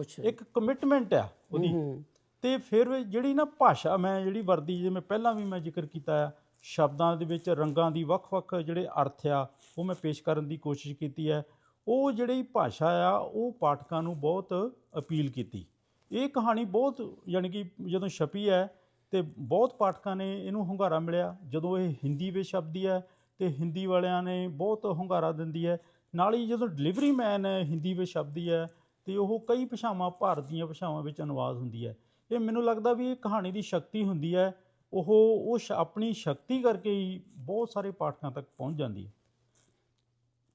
ਅੱਛਾ। ਇੱਕ ਕਮਿਟਮੈਂਟ ਆ ਉਹਦੀ। ਤੇ ਫਿਰ ਜਿਹੜੀ ਨਾ ਭਾਸ਼ਾ ਮੈਂ ਜਿਹੜੀ ਵਰਦੀ ਜਿਵੇਂ ਪਹਿਲਾਂ ਵੀ ਮੈਂ ਜ਼ਿਕਰ ਕੀਤਾ ਆ ਸ਼ਬਦਾਂ ਦੇ ਵਿੱਚ ਰੰਗਾਂ ਦੀ ਵੱਖ-ਵੱਖ ਜਿਹੜੇ ਅਰਥ ਆ ਉਹ ਮੈਂ ਪੇਸ਼ ਕਰਨ ਦੀ ਕੋਸ਼ਿਸ਼ ਕੀਤੀ ਹੈ ਉਹ ਜਿਹੜੀ ਭਾਸ਼ਾ ਆ ਉਹ ਪਾਠਕਾਂ ਨੂੰ ਬਹੁਤ ਅਪੀਲ ਕੀਤੀ। ਇਹ ਕਹਾਣੀ ਬਹੁਤ ਯਾਨੀ ਕਿ ਜਦੋਂ ਛਪੀ ਹੈ ਤੇ ਬਹੁਤ ਪਾਠਕਾਂ ਨੇ ਇਹਨੂੰ ਹੁੰਗਾਰਾ ਮਿਲਿਆ। ਜਦੋਂ ਇਹ ਹਿੰਦੀ ਵਿੱਚ ਛਪਦੀ ਹੈ ਤੇ ਹਿੰਦੀ ਵਾਲਿਆਂ ਨੇ ਬਹੁਤ ਹੁੰਗਾਰਾ ਦਿੰਦੀ ਹੈ ਨਾਲ ਹੀ ਜਦੋਂ ਡਿਲੀਵਰੀ ਮੈਨ ਹਿੰਦੀ ਵਿੱਚ ਛਪਦੀ ਹੈ, ਤੇ ਉਹ ਕਈ ਭਾਸ਼ਾਵਾਂ, ਭਾਰਤ ਦੀਆਂ ਭਾਸ਼ਾਵਾਂ ਵਿੱਚ ਅਨੁਵਾਦ ਹੁੰਦੀ ਹੈ। ਇਹ ਮੈਨੂੰ ਲੱਗਦਾ ਵੀ ਇਹ ਕਹਾਣੀ ਦੀ ਸ਼ਕਤੀ ਹੁੰਦੀ ਹੈ, ਉਹ ਉਹ ਸ਼- ਆਪਣੀ ਸ਼ਕਤੀ ਕਰਕੇ ਹੀ ਬਹੁਤ ਸਾਰੇ ਪਾਠਕਾਂ ਤੱਕ ਪਹੁੰਚ ਜਾਂਦੀ ਹੈ।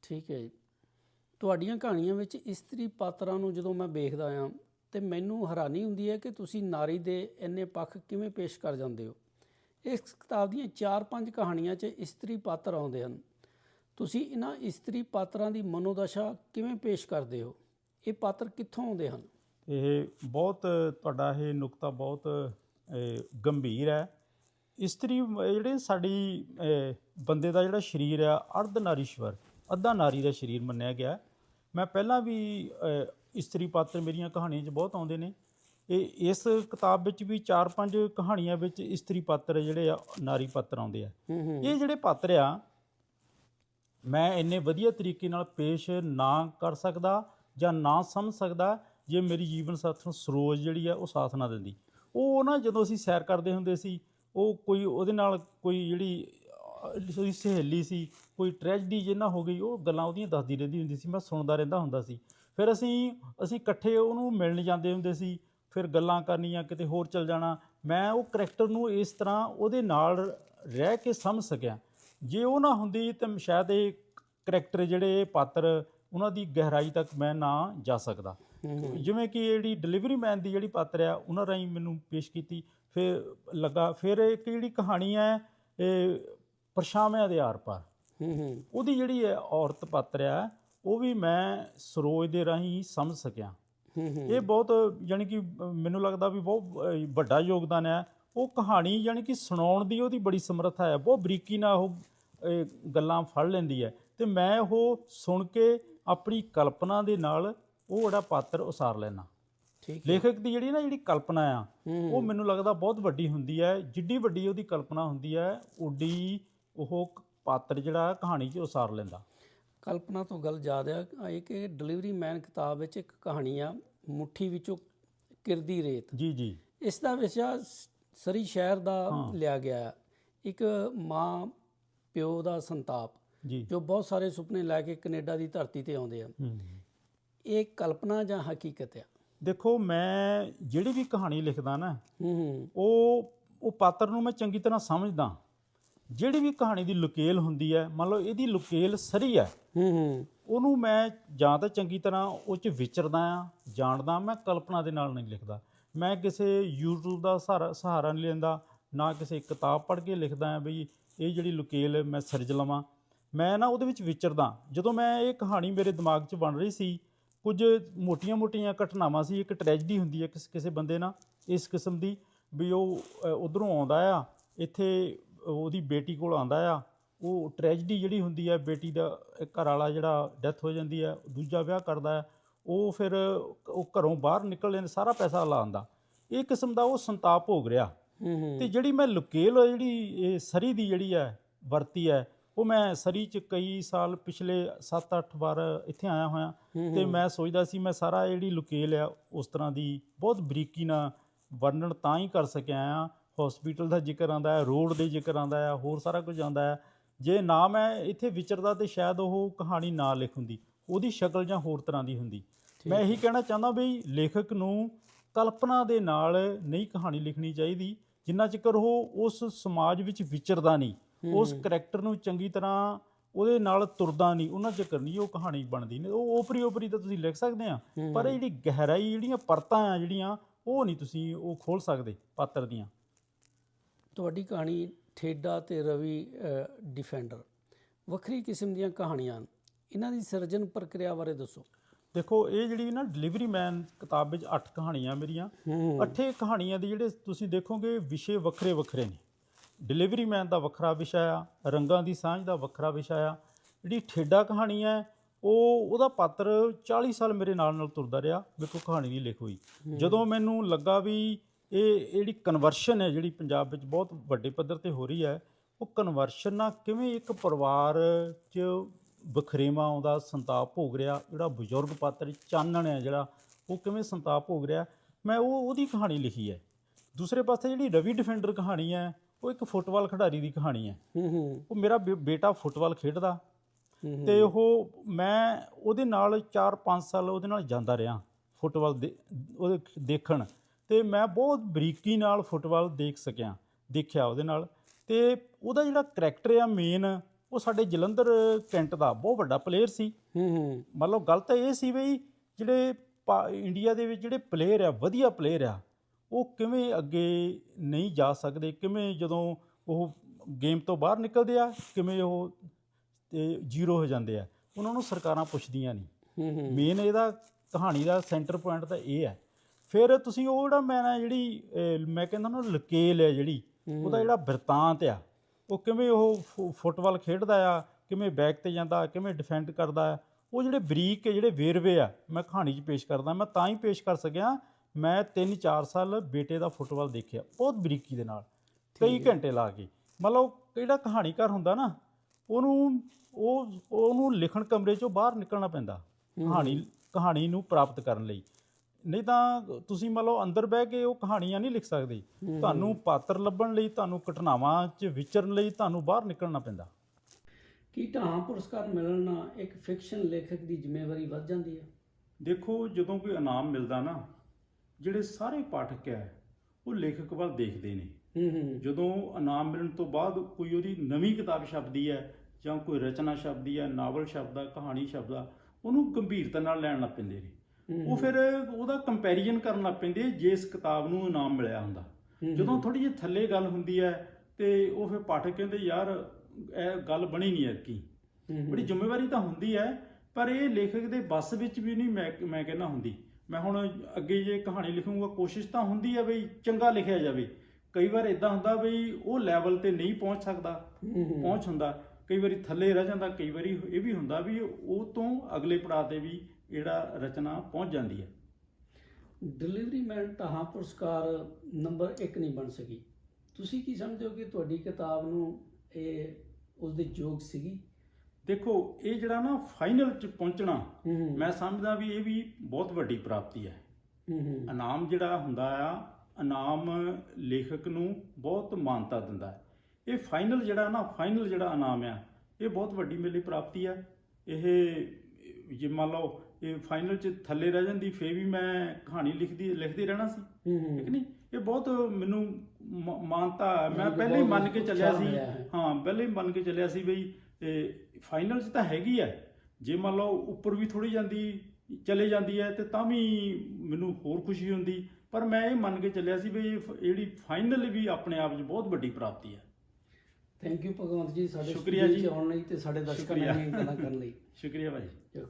ਠੀਕ ਹੈ ਜੀ। ਤੁਹਾਡੀਆਂ ਕਹਾਣੀਆਂ ਵਿੱਚ ਇਸਤਰੀ ਪਾਤਰਾਂ ਨੂੰ ਜਦੋਂ ਮੈਂ ਵੇਖਦਾ ਆ ਤੇ ਮੈਨੂੰ ਹੈਰਾਨੀ ਹੁੰਦੀ ਹੈ ਕਿ ਤੁਸੀਂ ਨਾਰੀ ਦੇ ਇੰਨੇ ਪੱਖ ਕਿਵੇਂ ਪੇਸ਼ ਕਰ ਜਾਂਦੇ ਹੋ? ਇਸ ਕਿਤਾਬ ਦੀਆਂ 4-5 ਕਹਾਣੀਆਂ 'ਚ ਇਸਤਰੀ ਪਾਤਰ ਆਉਂਦੇ ਹਨ। ਤੁਸੀਂ ਇਹਨਾਂ ਇਸਤਰੀ ਪਾਤਰਾਂ ਦੀ ਮਨੋਦਸ਼ਾ ਕਿਵੇਂ ਪੇਸ਼ ਕਰਦੇ ਹੋ? ਇਹ ਪਾਤਰ ਕਿੱਥੋਂ ਆਉਂਦੇ ਹਨ? ਇਹ ਬਹੁਤ ਤੁਹਾਡਾ ਇਹ ਨੁਕਤਾ ਬਹੁਤ ਗੰਭੀਰ ਹੈ। ਇਸਤਰੀ ਜਿਹੜੇ ਸਾਡੀ ਬੰਦੇ ਦਾ ਜਿਹੜਾ ਸਰੀਰ ਆ ਅਰਧ ਨਾਰੀਸ਼ਵਰ ਅੱਧਾ ਨਾਰੀ ਦਾ ਸਰੀਰ ਮੰਨਿਆ ਗਿਆ। ਮੈਂ ਪਹਿਲਾਂ ਵੀ ਇਸਤਰੀ ਪਾਤਰ ਮੇਰੀਆਂ ਕਹਾਣੀਆਂ 'ਚ ਬਹੁਤ ਆਉਂਦੇ ਨੇ। ਇਹ ਇਸ ਕਿਤਾਬ ਵਿੱਚ ਵੀ 4-5 ਕਹਾਣੀਆਂ ਵਿੱਚ ਇਸਤਰੀ ਪਾਤਰ ਜਿਹੜੇ ਆ ਨਾਰੀ ਪਾਤਰ ਆਉਂਦੇ ਆ। ਇਹ ਜਿਹੜੇ ਪਾਤਰ ਆ ਮੈਂ ਇੰਨੇ ਵਧੀਆ ਤਰੀਕੇ ਨਾਲ ਪੇਸ਼ ਨਾ ਕਰ ਸਕਦਾ ਜਾਂ ਨਾ ਸਮਝ ਸਕਦਾ ਜੇ ਮੇਰੀ ਜੀਵਨ ਸਾਥਣ ਸਰੋਜ ਜਿਹੜੀ ਆ ਉਹ ਸਾਥ ਨਾ ਦਿੰਦੀ। ਉਹ ਨਾ ਜਦੋਂ ਅਸੀਂ ਸੈਰ ਕਰਦੇ ਹੁੰਦੇ ਸੀ, ਉਹ ਕੋਈ ਉਹਦੇ ਨਾਲ ਕੋਈ ਜਿਹੜੀ, ਉਹਦੀ ਸਹੇਲੀ ਸੀ, ਕੋਈ ਟ੍ਰੈਜਡੀ ਜਿੰਨਾ ਹੋ ਗਈ, ਉਹ ਗੱਲਾਂ ਉਹਦੀਆਂ ਦੱਸਦੀ ਰਹਿੰਦੀ ਹੁੰਦੀ ਸੀ, ਮੈਂ ਸੁਣਦਾ ਰਹਿੰਦਾ ਹੁੰਦਾ ਸੀ। ਫਿਰ ਅਸੀਂ ਅਸੀਂ ਇਕੱਠੇ ਉਹਨੂੰ ਮਿਲਣ ਜਾਂਦੇ ਹੁੰਦੇ ਸੀ, ਫਿਰ ਗੱਲਾਂ ਕਰਨੀਆਂ, ਕਿਤੇ ਹੋਰ ਚਲ ਜਾਣਾ। ਮੈਂ ਉਹ ਕਰੈਕਟਰ ਨੂੰ ਇਸ ਤਰ੍ਹਾਂ ਉਹਦੇ ਨਾਲ ਰਹਿ ਕੇ ਸਮਝ ਸਕਿਆ। ਜੇ ਉਹ ਨਾ ਹੁੰਦੀ ਤਾਂ ਸ਼ਾਇਦ ਇਹ ਕਰੈਕਟਰ ਜਿਹੜੇ ਪਾਤਰ ਉਹਨਾਂ ਦੀ ਗਹਿਰਾਈ ਤੱਕ ਮੈਂ ਨਾ ਜਾ ਸਕਦਾ। ਜਿਵੇਂ ਕਿ ਜਿਹੜੀ ਡਿਲੀਵਰੀ ਮੈਨ ਦੀ ਜਿਹੜੀ ਪਾਤਰ ਆ ਉਹਨਾਂ ਰਾਹੀਂ ਮੈਨੂੰ ਪੇਸ਼ ਕੀਤੀ ਫਿਰ ਲੱਗਾ ਫਿਰ ਇੱਕ ਜਿਹੜੀ ਕਹਾਣੀ ਹੈ ਇਹ ਪਰਛਾਵਿਆਂ ਦੇ ਆਰ ਪਾਰ। ਉਹਦੀ ਜਿਹੜੀ ਹੈ ਔਰਤ ਪਾਤਰ ਆ ਉਹ ਵੀ ਮੈਂ ਸਰੋਜ ਦੇ ਰਾਹੀਂ ਸਮਝ ਸਕਿਆ। ਇਹ ਬਹੁਤ ਯਾਨੀ ਕਿ ਮੈਨੂੰ ਲੱਗਦਾ ਵੀ ਬਹੁਤ ਵੱਡਾ ਯੋਗਦਾਨ ਹੈ ਉਹ ਕਹਾਣੀ ਯਾਨੀ ਕਿ ਸੁਣਾਉਣ ਦੀ ਉਹਦੀ ਬੜੀ ਸਮਰੱਥਾ ਹੈ ਬਹੁਤ ਬਰੀਕੀ ਨਾਲ ਉਹ ਗੱਲਾਂ ਫੜ ਲੈਂਦੀ ਹੈ। ਤੇ ਮੈਂ ਉਹ ਸੁਣ ਕੇ ਆਪਣੀ ਕਲਪਨਾ ਦੇ ਨਾਲ ਉਹ ਜਿਹੜਾ ਪਾਤਰ ਉਸਾਰ ਲੈਣਾ ਠੀਕ ਲੇਖਕ ਦੀ ਜਿਹੜੀ ਨਾ ਜਿਹੜੀ ਕਲਪਨਾ ਆ ਉਹ ਮੈਨੂੰ ਲੱਗਦਾ ਬਹੁਤ ਵੱਡੀ ਹੁੰਦੀ ਹੈ। ਜਿੱਡੀ ਵੱਡੀ ਉਹਦੀ ਕਲਪਨਾ ਹੁੰਦੀ ਹੈ ਓਡੀ ਉਹ ਪਾਤਰ ਜਿਹੜਾ ਕਹਾਣੀ 'ਚ ਉਸਾਰ ਲੈਂਦਾ। ਕਲਪਨਾ ਤੋਂ ਗੱਲ ਯਾਦ ਆ ਇਹ ਕਿ ਡਿਲੀਵਰੀ ਮੈਨ ਕਿਤਾਬ ਵਿੱਚ ਇੱਕ ਕਹਾਣੀ ਆ ਮੁੱਠੀ ਵਿੱਚੋਂ ਕਿਰਦੀ ਰੇਤ। ਜੀ ਜੀ। ਇਸ ਦਾ ਵਿਸ਼ਾ ਸਰੀ ਸ਼ਹਿਰ ਦਾ। ਲਿਆ ਗਿਆ। ਇੱਕ ਮਾਂ ਪਿਓ ਦਾ ਸੰਤਾਪ ਜੀ। ਜੋ ਬਹੁਤ ਸਾਰੇ ਸੁਪਨੇ ਲੈ ਕੇ ਕੈਨੇਡਾ ਦੀ ਧਰਤੀ ਤੇ ਆਉਂਦੇ ਹੂੰ। ਇਹ ਕਲਪਨਾ ਜਾਂ ਹਕੀਕਤ ਆ? ਦੇਖੋ ਮੈਂ ਜਿਹੜੀ ਵੀ ਕਹਾਣੀ ਲਿਖਦਾ ਨਾ ਹੂੰ ਹੂੰ। ਉਹ ਉਹ ਪਾਤਰ ਨੂੰ ਮੈਂ ਚੰਗੀ ਤਰ੍ਹਾਂ ਸਮਝਦਾ। ਜਿਹੜੀ ਵੀ ਕਹਾਣੀ ਦੀ ਲੁਕੇਲ ਹੁੰਦੀ ਹੈ ਮੰਨ ਲਓ ਇਹਦੀ ਲੁਕੇਲ ਸਰੀ ਹੈ ਹੂੰ ਹੂੰ। ਉਹਨੂੰ ਮੈਂ ਜਾਂ ਤਾਂ ਚੰਗੀ ਤਰ੍ਹਾਂ ਉਹ 'ਚ ਵਿਚਰਦਾ ਆ ਜਾਣਦਾ ਮੈਂ ਕਲਪਨਾ ਦੇ ਨਾਲ ਨਹੀਂ ਲਿਖਦਾ। ਮੈਂ ਕਿਸੇ YouTube ਦਾ ਸਹਾਰਾ ਸਹਾਰਾ ਨਹੀਂ ਲੈਂਦਾ ਨਾ ਕਿਸੇ ਕਿਤਾਬ ਪੜ੍ਹ ਕੇ ਲਿਖਦਾ ਆ ਬਈ ਇਹ ਜਿਹੜੀ ਲੁਕੇਲ ਮੈਂ ਸਿਰਜ ਲਵਾਂ। ਮੈਂ ਨਾ ਉਹਦੇ ਵਿੱਚ ਵਿਚਰਦਾ। ਜਦੋਂ ਮੈਂ ਇਹ ਕਹਾਣੀ ਮੇਰੇ ਦਿਮਾਗ 'ਚ ਬਣ ਰਹੀ ਸੀ, ਕੁਝ ਮੋਟੀਆਂ-ਮੋਟੀਆਂ ਘਟਨਾਵਾਂ ਸੀ, ਇੱਕ ਟ੍ਰੈਜਡੀ ਹੁੰਦੀ ਹੈ ਕਿਸ, ਕਿਸੇ ਬੰਦੇ ਨਾਲ, ਇਸ ਕਿਸਮ ਦੀ, ਵੀ ਉਹ ਉਧਰੋਂ ਆਉਂਦਾ ਆ, ਇੱਥੇ ਉਹਦੀ ਬੇਟੀ ਕੋਲ ਆਉਂਦਾ ਆ। ਉਹ ਟ੍ਰੈਜਡੀ ਜਿਹੜੀ ਹੁੰਦੀ ਹੈ, ਬੇਟੀ ਦਾ ਘਰ ਵਾਲਾ ਜਿਹੜਾ ਡੈਥ ਹੋ ਜਾਂਦੀ ਹੈ, ਦੂਜਾ ਵਿਆਹ ਕਰਦਾ ਹੈ, ਉਹ ਫਿਰ ਉਹ ਘਰੋਂ ਬਾਹਰ ਨਿਕਲ ਜਾਂਦੇ ਸਾਰਾ ਪੈਸਾ ਲਾਉਂਦਾ ਇਹ ਕਿਸਮ ਦਾ ਉਹ ਸੰਤਾਪ ਭੋਗ ਰਿਹਾ। ਤੇ ਜਿਹੜੀ ਮੈਂ ਲੁਕੇਲ ਜਿਹੜੀ ਇਹ ਸਰੀ ਦੀ ਜਿਹੜੀ ਹੈ ਵਰਤੀ ਹੈ ਉਹ ਮੈਂ ਸਰੀ ਚ ਕਈ ਸਾਲ ਪਿਛਲੇ 7-8 ਵਾਰ ਇੱਥੇ ਆਇਆ ਹੋਇਆ। ਤੇ। ਮੈਂ ਸੋਚਦਾ ਸੀ ਮੈਂ ਸਾਰਾ ਜਿਹੜੀ ਲੁਕੇਲ ਆ ਉਸ ਤਰ੍ਹਾਂ ਦੀ ਬਹੁਤ ਬਰੀਕੀ ਨਾਲ ਵਰਣਨ ਤਾਂ ਹੀ ਕਰ ਸਕਿਆ ਆ। ਹਸਪੀਟਲ ਦਾ ਜ਼ਿਕਰ ਆਂਦਾ ਹੈ ਰੋਡ ਦੇ ਜ਼ਿਕਰ ਆਂਦਾ ਹੈ ਹੋਰ ਸਾਰਾ ਕੁਝ ਆਂਦਾ ਹੈ। ਜੇ ਨਾ ਮੈਂ ਇੱਥੇ ਵਿਚਰਦਾ ਤੇ ਸ਼ਾਇਦ ਉਹ ਕਹਾਣੀ ਨਾ ਲਿਖ ਹੁੰਦੀ ਉਹਦੀ ਸ਼ਕਲ ਜਾਂ ਹੋਰ ਤਰ੍ਹਾਂ ਦੀ ਹੁੰਦੀ। ਮੈਂ ਇਹੀ ਕਹਿਣਾ ਚਾਹੁੰਦਾ ਵੀ ਲੇਖਕ ਨੂੰ ਕਲਪਨਾ ਦੇ ਨਾਲ ਨਹੀਂ ਕਹਾਣੀ ਲਿਖਣੀ ਚਾਹੀਦੀ। ਜਿੰਨਾ ਚਿਰ ਉਹ ਉਸ ਸਮਾਜ ਵਿੱਚ ਵਿਚਰਦਾ ਨਹੀਂ ਉਸ ਕਰੈਕਟਰ ਨੂੰ ਚੰਗੀ ਤਰ੍ਹਾਂ ਉਹਦੇ ਨਾਲ ਤੁਰਦਾ ਨਹੀਂ ਉਹਨਾਂ ਚਿਰ ਨਹੀਂ ਉਹ ਕਹਾਣੀ ਬਣਦੀ ਨੇ ਉਹ ਓਪਰੀ ਓਪਰੀ ਤਾਂ ਤੁਸੀਂ ਲਿਖ ਸਕਦੇ ਆ ਪਰ ਇਹ ਜਿਹੜੀ ਗਹਿਰਾਈ ਜਿਹੜੀਆਂ ਪਰਤਾਂ ਆ ਜਿਹੜੀਆਂ ਉਹ ਨਹੀਂ ਤੁਸੀਂ ਉਹ ਖੋਲ ਸਕਦੇ ਪਾਤਰ ਦੀਆਂ। ਤੁਹਾਡੀ ਕਹਾਣੀ ਠੇਡਾ ਤੇ ਰਵੀ ਡਿਫੈਂਡਰ ਵੱਖਰੀ ਕਿਸਮ ਦੀਆਂ ਕਹਾਣੀਆਂ ਹਨ। ਇਹਨਾਂ ਦੀ ਸਿਰਜਣ ਪ੍ਰਕਿਰਿਆ ਬਾਰੇ ਦੱਸੋ। ਦੇਖੋ ਇਹ ਜਿਹੜੀ ਨਾ ਡਿਲੀਵਰੀ ਮੈਨ ਕਿਤਾਬ ਵਿੱਚ 8 ਕਹਾਣੀਆਂ ਮੇਰੀਆਂ ਅੱਠੇ ਕਹਾਣੀਆਂ ਦੇ ਜਿਹੜੇ ਤੁਸੀਂ ਦੇਖੋਗੇ ਵਿਸ਼ੇ ਵੱਖਰੇ ਵੱਖਰੇ ਨੇ। ਡਿਲੀਵਰੀ ਮੈਨ ਦਾ ਵੱਖਰਾ ਵਿਸ਼ਾ ਆ ਰੰਗਾਂ ਦੀ ਸਾਂਝ ਦਾ ਵੱਖਰਾ ਵਿਸ਼ਾ ਆ। ਜਿਹੜੀ ਠੇਡਾ ਕਹਾਣੀ ਹੈ ਉਹ ਉਹਦਾ ਪਾਤਰ 40 ਸਾਲ ਮੇਰੇ ਨਾਲ ਨਾਲ ਤੁਰਦਾ ਰਿਹਾ ਵੇਖੋ ਕਹਾਣੀ ਦੀ ਲਿਖ ਹੋਈ। ਜਦੋਂ ਮੈਨੂੰ ਲੱਗਾ ਵੀ ਇਹ ਜਿਹੜੀ ਕਨਵਰਸ਼ਨ ਹੈ ਜਿਹੜੀ ਪੰਜਾਬ ਵਿੱਚ ਬਹੁਤ ਵੱਡੇ ਪੱਧਰ ਤੇ ਹੋ ਰਹੀ ਹੈ ਉਹ ਕਨਵਰਸ਼ਨ ਨਾਲ ਕਿਵੇਂ ਇੱਕ ਪਰਿਵਾਰ 'ਚ ਬਖਰੇਵਾ ਆਉਂਦਾ ਸੰਤਾਪ ਭੋਗ ਰਿਹਾ ਜਿਹੜਾ ਬਜ਼ੁਰਗ ਪਾਤਰ ਚਾਨਣ ਹੈ ਜਿਹੜਾ ਉਹ ਕਿਵੇਂ ਸੰਤਾਪ ਭੋਗ ਰਿਹਾ? ਮੈਂ ਉਹ ਉਹਦੀ ਕਹਾਣੀ ਲਿਖੀ ਹੈ। ਦੂਸਰੇ ਪਾਸੇ ਜਿਹੜੀ ਰਵੀ ਡਿਫੈਂਡਰ ਕਹਾਣੀ ਹੈ ਉਹ ਇੱਕ ਫੁੱਟਬਾਲ ਖਿਡਾਰੀ ਦੀ ਕਹਾਣੀ ਹੈ। ਹੂੰ ਹੂੰ। ਉਹ ਮੇਰਾ ਬੇਟਾ ਫੁੱਟਬਾਲ ਖੇਡਦਾ ਤੇ ਉਹ ਮੈਂ ਉਹਦੇ ਨਾਲ 4-5 ਸਾਲ ਉਹਦੇ ਨਾਲ ਜਾਂਦਾ ਰਿਹਾ ਫੁੱਟਬਾਲ ਦੇ ਉਹਦੇ ਦੇਖਣ। ਤੇ ਮੈਂ ਬਹੁਤ ਬਰੀਕੀ ਨਾਲ ਫੁੱਟਬਾਲ ਦੇਖ ਸਕਿਆ ਦੇਖਿਆ ਉਹਦੇ ਨਾਲ। ਤੇ ਉਹਦਾ ਜਿਹੜਾ ਕਰੈਕਟਰ ਆ ਮੇਨ ਉਹ ਸਾਡੇ ਜਲੰਧਰ ਕੈਂਟ ਦਾ ਬਹੁਤ ਵੱਡਾ ਪਲੇਅਰ ਸੀ। ਹੂੰ ਹੂੰ। ਮਤਲਬ ਗੱਲ ਤਾਂ ਇਹ ਸੀ ਬਈ ਜਿਹੜੇ ਇੰਡੀਆ ਦੇ ਵਿੱਚ ਜਿਹੜੇ ਪਲੇਅਰ ਆ ਵਧੀਆ ਪਲੇਅਰ ਆ ਉਹ ਕਿਵੇਂ ਅੱਗੇ ਨਹੀਂ ਜਾ ਸਕਦੇ ਕਿਵੇਂ ਜਦੋਂ ਉਹ ਗੇਮ ਤੋਂ ਬਾਹਰ ਨਿਕਲਦੇ ਆ ਕਿਵੇਂ ਉਹ ਤੇ ਜ਼ੀਰੋ ਹੋ ਜਾਂਦੇ ਆ। ਉਹਨਾਂ ਨੂੰ ਸਰਕਾਰਾਂ ਪੁੱਛਦੀਆਂ ਨਹੀਂ। ਹੂੰ ਹੂੰ। ਮੇਨ ਇਹਦਾ ਕਹਾਣੀ ਦਾ ਸੈਂਟਰ ਪੁਆਇੰਟ ਤਾਂ ਇਹ ਹੈ ਫਿਰ ਤੁਸੀਂ ਉਹ ਜਿਹੜਾ ਮੈਂ ਨਾ ਜਿਹੜੀ ਮੈਂ ਕਹਿੰਦਾ ਨਾ ਲਕੇਲ ਹੈ ਜਿਹੜੀ ਉਹਦਾ ਜਿਹੜਾ ਬਿਰਤਾਂਤ ਆ ਉਹ ਕਿਵੇਂ ਉਹ ਫੁੱਟਬਾਲ ਖੇਡਦਾ ਆ ਕਿਵੇਂ ਬੈਕ ਤੇ ਜਾਂਦਾ ਕਿਵੇਂ ਡਿਫੈਂਡ ਕਰਦਾ ਆ ਉਹ ਜਿਹੜੇ ਬਰੀਕ ਜਿਹੜੇ ਵੇਰਵੇ ਆ ਮੈਂ ਕਹਾਣੀ 'ਚ ਪੇਸ਼ ਕਰਦਾ ਮੈਂ ਤਾਂ ਹੀ ਪੇਸ਼ ਕਰ ਸਕਿਆ ਮੈਂ 3-4 ਸਾਲ ਬੇਟੇ ਦਾ ਫੁੱਟਬਾਲ ਦੇਖਿਆ ਬਹੁਤ ਬਰੀਕੀ ਦੇ ਨਾਲ ਕਈ ਘੰਟੇ ਲਾ ਕੇ ਮਤਲਬ ਜਿਹੜਾ ਕਹਾਣੀਕਾਰ ਹੁੰਦਾ ਨਾ ਉਹਨੂੰ ਉਹ ਉਹਨੂੰ ਲਿਖਣ ਕਮਰੇ 'ਚੋਂ ਬਾਹਰ ਨਿਕਲਣਾ ਪੈਂਦਾ ਕਹਾਣੀ ਕਹਾਣੀ ਨੂੰ ਪ੍ਰਾਪਤ ਕਰਨ ਲਈ ਨਹੀਂ ਤਾਂ ਤੁਸੀਂ ਮੰਨ ਲਓ ਅੰਦਰ ਬਹਿ ਕੇ ਉਹ ਕਹਾਣੀਆਂ ਨਹੀਂ ਲਿਖ ਸਕਦੇ। ਤੁਹਾਨੂੰ ਪਾਤਰ ਲੱਭਣ ਲਈ ਤੁਹਾਨੂੰ ਘਟਨਾਵਾਂ 'ਚ ਵਿਚਰਨ ਲਈ ਤੁਹਾਨੂੰ ਬਾਹਰ ਨਿਕਲਣਾ ਪੈਂਦਾ। ਕੀ ਢਾਹਾਂ ਪੁਰਸਕਾਰ ਮਿਲਣ ਨਾਲ ਇੱਕ ਫਿਕਸ਼ਨ ਲੇਖਕ ਦੀ ਜ਼ਿੰਮੇਵਾਰੀ ਵੱਧ ਜਾਂਦੀ ਹੈ? ਦੇਖੋ ਜਦੋਂ ਕੋਈ ਇਨਾਮ ਮਿਲਦਾ ਨਾ ਜਿਹੜੇ ਸਾਰੇ ਪਾਠਕ ਹੈ ਉਹ ਲੇਖਕ ਵੱਲ ਦੇਖਦੇ ਨੇ। ਹੂੰ ਹੂੰ। ਜਦੋਂ ਇਨਾਮ ਮਿਲਣ ਤੋਂ ਬਾਅਦ ਕੋਈ ਉਹਦੀ ਨਵੀਂ ਕਿਤਾਬ ਛਪਦੀ ਹੈ ਜਾਂ ਕੋਈ ਰਚਨਾ ਛਪਦੀ ਹੈ ਨਾਵਲ ਛਪਦਾ ਕਹਾਣੀ ਛਪਦਾ ਉਹਨੂੰ ਗੰਭੀਰਤਾ ਨਾਲ ਲੈਣ ਲੱਗ ਪੈਂਦੇ ਨੇ। ਉਹ ਫਿਰ ਉਹਦਾ ਕੰਪੈਰੀਜ਼ਨ ਕਰਨ ਲੱਗ ਪੈਂਦੇ ਜਿਸ ਕਿਤਾਬ ਨੂੰ ਇਨਾਮ ਮਿਲਿਆ ਹੁੰਦਾ। ਜਦੋਂ ਥੋੜੀ ਜਿਹੀ ਥੱਲੇ ਗੱਲ ਹੁੰਦੀ ਹੈ ਤੇ ਉਹ ਫਿਰ ਪਾਠਕ ਕਹਿੰਦੇ ਯਾਰ ਇਹ ਗੱਲ ਬਣੀ ਨਹੀਂ ਐਤਕੀ। ਬੜੀ ਜ਼ਿੰਮੇਵਾਰੀ ਤਾਂ ਹੁੰਦੀ ਹੈ ਪਰ ਇਹ ਲੇਖਕ ਦੇ ਬਸ ਵਿੱਚ ਵੀ ਨਹੀਂ ਮੈਂ ਮੈਂ ਕਹਿੰਦਾ ਹੁੰਦੀ। ਮੈਂ ਹੁਣ ਅੱਗੇ ਜੇ ਕਹਾਣੀ ਲਿਖੂੰਗਾ ਕੋਸ਼ਿਸ਼ ਤਾਂ ਹੁੰਦੀ ਹੈ ਬਈ ਚੰਗਾ ਲਿਖਿਆ ਜਾਵੇ। ਕਈ ਵਾਰ ਇਦਾਂ ਹੁੰਦਾ ਬਈ ਉਹ ਲੈਵਲ ਤੇ ਨਹੀਂ ਪਹੁੰਚ ਸਕਦਾ ਪਹੁੰਚ ਹੁੰਦਾ। ਕਈ ਵਾਰੀ ਥੱਲੇ ਰਹਿ ਜਾਂਦਾ ਕਈ ਵਾਰੀ ਇਹ ਵੀ ਹੁੰਦਾ ਵੀ ਉਹ ਤੋਂ ਅਗਲੇ ਪੜਾਅ ਤੇ ਵੀ ਜਿਹੜਾ ਰਚਨਾ ਪਹੁੰਚ ਜਾਂਦੀ ਹੈ। ਡਿਲੀਵਰੀ ਮੈਨ ਢਾਹਾਂ ਪੁਰਸਕਾਰ ਨੰਬਰ 1 ਨਹੀਂ ਬਣ ਸਕੀ। ਤੁਸੀਂ ਕੀ ਸਮਝਦੇ ਹੋ ਕਿ ਤੁਹਾਡੀ ਕਿਤਾਬ ਨੂੰ ਇਹ ਉਸ ਦੇ ਯੋਗ ਸੀਗੀ? ਦੇਖੋ ਇਹ ਜਿਹੜਾ ਨਾ ਫਾਈਨਲ ਚ ਪਹੁੰਚਣਾ ਮੈਂ ਸਮਝਦਾ ਵੀ ਇਹ ਵੀ ਬਹੁਤ ਵੱਡੀ ਪ੍ਰਾਪਤੀ ਹੈ। ਇਨਾਮ ਜਿਹੜਾ ਹੁੰਦਾ ਆ ਇਨਾਮ ਲੇਖਕ ਨੂੰ ਬਹੁਤ ਮਾਨਤਾ ਦਿੰਦਾ ਹੈ। ਇਹ ਫਾਈਨਲ ਜਿਹੜਾ ਨਾ ਫਾਈਨਲ ਜਿਹੜਾ ਇਨਾਮ ਆ ਇਹ ਬਹੁਤ ਵੱਡੀ ਮੇਰੇ ਪ੍ਰਾਪਤੀ ਆ ਇਹ ਜੇ ਮੰਨ ਲਓ ਇਹ ਫਾਈਨਲ ਚ ਥੱਲੇ ਰਹਿ ਜਾਂਦੀ ਫੇਰ ਵੀ ਮੈਂ ਕਹਾਣੀ ਲਿਖਦੀ ਲਿਖਦੇ ਰਹਿਣਾ ਸੀ ਠੀਕ ਨਹੀਂ ਇਹ ਬਹੁਤ ਮੈਨੂੰ ਮਾਨਤਾ ਹੈ। ਮੈਂ ਪਹਿਲੇ ਹੀ ਮੰਨ ਕੇ ਚੱਲਿਆ ਸੀ ਹੈ। ਪਹਿਲੇ ਹੀ ਮੰਨ ਕੇ ਚੱਲਿਆ ਸੀ ਬਈ ਫਾਈਨਲ 'ਚ ਤਾਂ ਹੈਗੀ ਹੈ ਜੇ ਮੰਨ ਲਓ ਉੱਪਰ ਵੀ ਥੋੜੀ ਜਾਂਦੀ ਚਲੇ ਜਾਂਦੀ ਹੈ ਤੇ ਤਾਂ ਵੀ ਮੈਨੂੰ ਹੋਰ ਖੁਸ਼ੀ ਹੁੰਦੀ ਪਰ ਮੈਂ ਇਹ ਮੰਨ ਕੇ ਚੱਲਿਆ ਸੀ ਵੀ ਫ- ਜਿਹੜੀ ਫਾਈਨਲ ਵੀ ਆਪਣੇ ਆਪ 'ਚ ਬਹੁਤ ਵੱਡੀ ਪ੍ਰਾਪਤੀ ਹੈ ਥੈਂਕ ਯੂ ਭਗਵੰਤ ਜੀ ਸਾਡੇ ਸ਼ੁਕਰੀਆ ਜੀ। ਆਉਣ ਲਈ ਤੇ ਸਾਡੇ ਦਰਸ਼ਕਾਂ। ਨਾਲ ਗੱਲਾਂ ਕਰਨ ਲਈ ਸ਼ੁਕਰੀਆ ਚਲੋ।